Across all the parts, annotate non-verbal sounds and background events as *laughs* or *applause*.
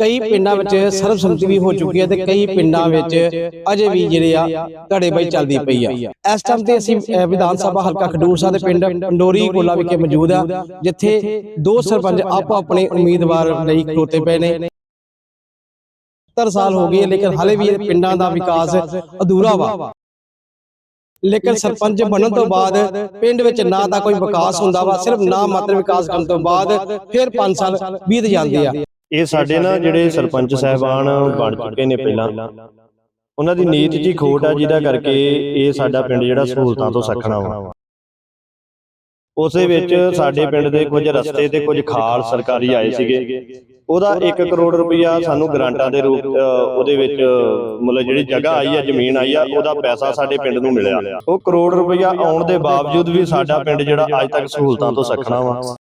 ਕਈ ਪਿੰਡਾਂ ਵਿੱਚ ਸਰਬਸੰਮਤੀ ਵੀ ਹੋ ਚੁੱਕੀ ਹੈ ਤੇ ਕਈ ਪਿੰਡਾਂ ਵਿੱਚ ਅਜੇ ਵੀ ਜਿਹੜੇ ਆ ਧੜੇਬਾਈ ਚੱਲਦੀ ਪਈ ਆ। ਇਸ ਟਾਈਮ ਤੇ ਅਸੀਂ ਵਿਧਾਨ ਸਭਾ ਹਲਕਾ ਖਡੂਰ ਸਾਹਿਬ ਦੇ ਪਿੰਡ ਪੰਡੋਰੀ ਕੋਲਾ ਵਿਖੇ ਮੌਜੂਦ ਆ ਜਿੱਥੇ ਦੋ ਸਰਪੰਚ ਆਪੋ ਆਪਣੇ ਉਮੀਦਵਾਰ ਲਈ ਖਲੋਤੇ ਪਏ ਨੇ। 70 ਸਾਲ ਹੋ ਗਏ ਲੇਕਿਨ ਹਾਲੇ ਵੀ ਪਿੰਡਾਂ ਦਾ ਵਿਕਾਸ ਅਧੂਰਾ ਵਾ। ਲੇਕਿਨ ਸਰਪੰਚ ਬਣਨ ਤੋਂ ਬਾਅਦ ਪਿੰਡ ਵਿੱਚ ਨਾ ਤਾਂ ਕੋਈ ਵਿਕਾਸ ਹੁੰਦਾ ਵਾ ਸਿਰਫ ਨਾ ਮਾਤਰ ਵਿਕਾਸ ਕਰਨ ਤੋਂ ਬਾਅਦ ਫਿਰ 5 ਸਾਲ ਬੀਤ ਜਾਂਦੇ ਆ। ਇਹ ਸਾਡੇ ਨਾ ਜਿਹੜੇ ਸਰਪੰਚ ਸਾਹਿਬਾਨ ਬਣ ਚੁੱਕੇ ਨੇ ਪਹਿਲਾਂ। ਉਹਨਾਂ ਦੀ ਨੀਤ ਜੀ ਖੋਟ ਆ ਜਿਹਦਾ ਕਰਕੇ ਇਹ ਸਾਡਾ ਪਿੰਡ ਜਿਹੜਾ ਸਹੂਲਤਾਂ ਤੋਂ ਸੱਖਣਾ ਵਾ। ਉਸੇ ਵਿੱਚ ਸਾਡੇ ਪਿੰਡ ਦੇ ਕੁਝ ਰਸਤੇ ਤੇ ਕੁਝ ਖਾਲ ਸਰਕਾਰੀ ਆਏ ਸੀਗੇ। ਉਹਦਾ 1 ਕਰੋੜ ਰੁਪਇਆ ਸਾਨੂੰ ਗ੍ਰਾਂਟਾਂ ਦੇ ਰੂਪ ਉਹਦੇ ਵਿੱਚ ਮਤਲਬ ਜਿਹੜੀ ਜਗ੍ਹਾ ਆਈ ਆ ਜ਼ਮੀਨ ਆਈ ਆ ਉਹਦਾ ਪੈਸਾ ਸਾਡੇ ਪਿੰਡ ਨੂੰ ਮਿਲਿਆ। ਉਹ ਕਰੋੜ ਰੁਪਇਆ ਆਉਣ ਦੇ ਬਾਵਜੂਦ ਵੀ ਸਾਡਾ ਪਿੰਡ ਜਿਹੜਾ ਅੱਜ ਤੱਕ ਸਹੂਲਤਾਂ ਤੋਂ ਸੱਖਣਾ ਵਾ।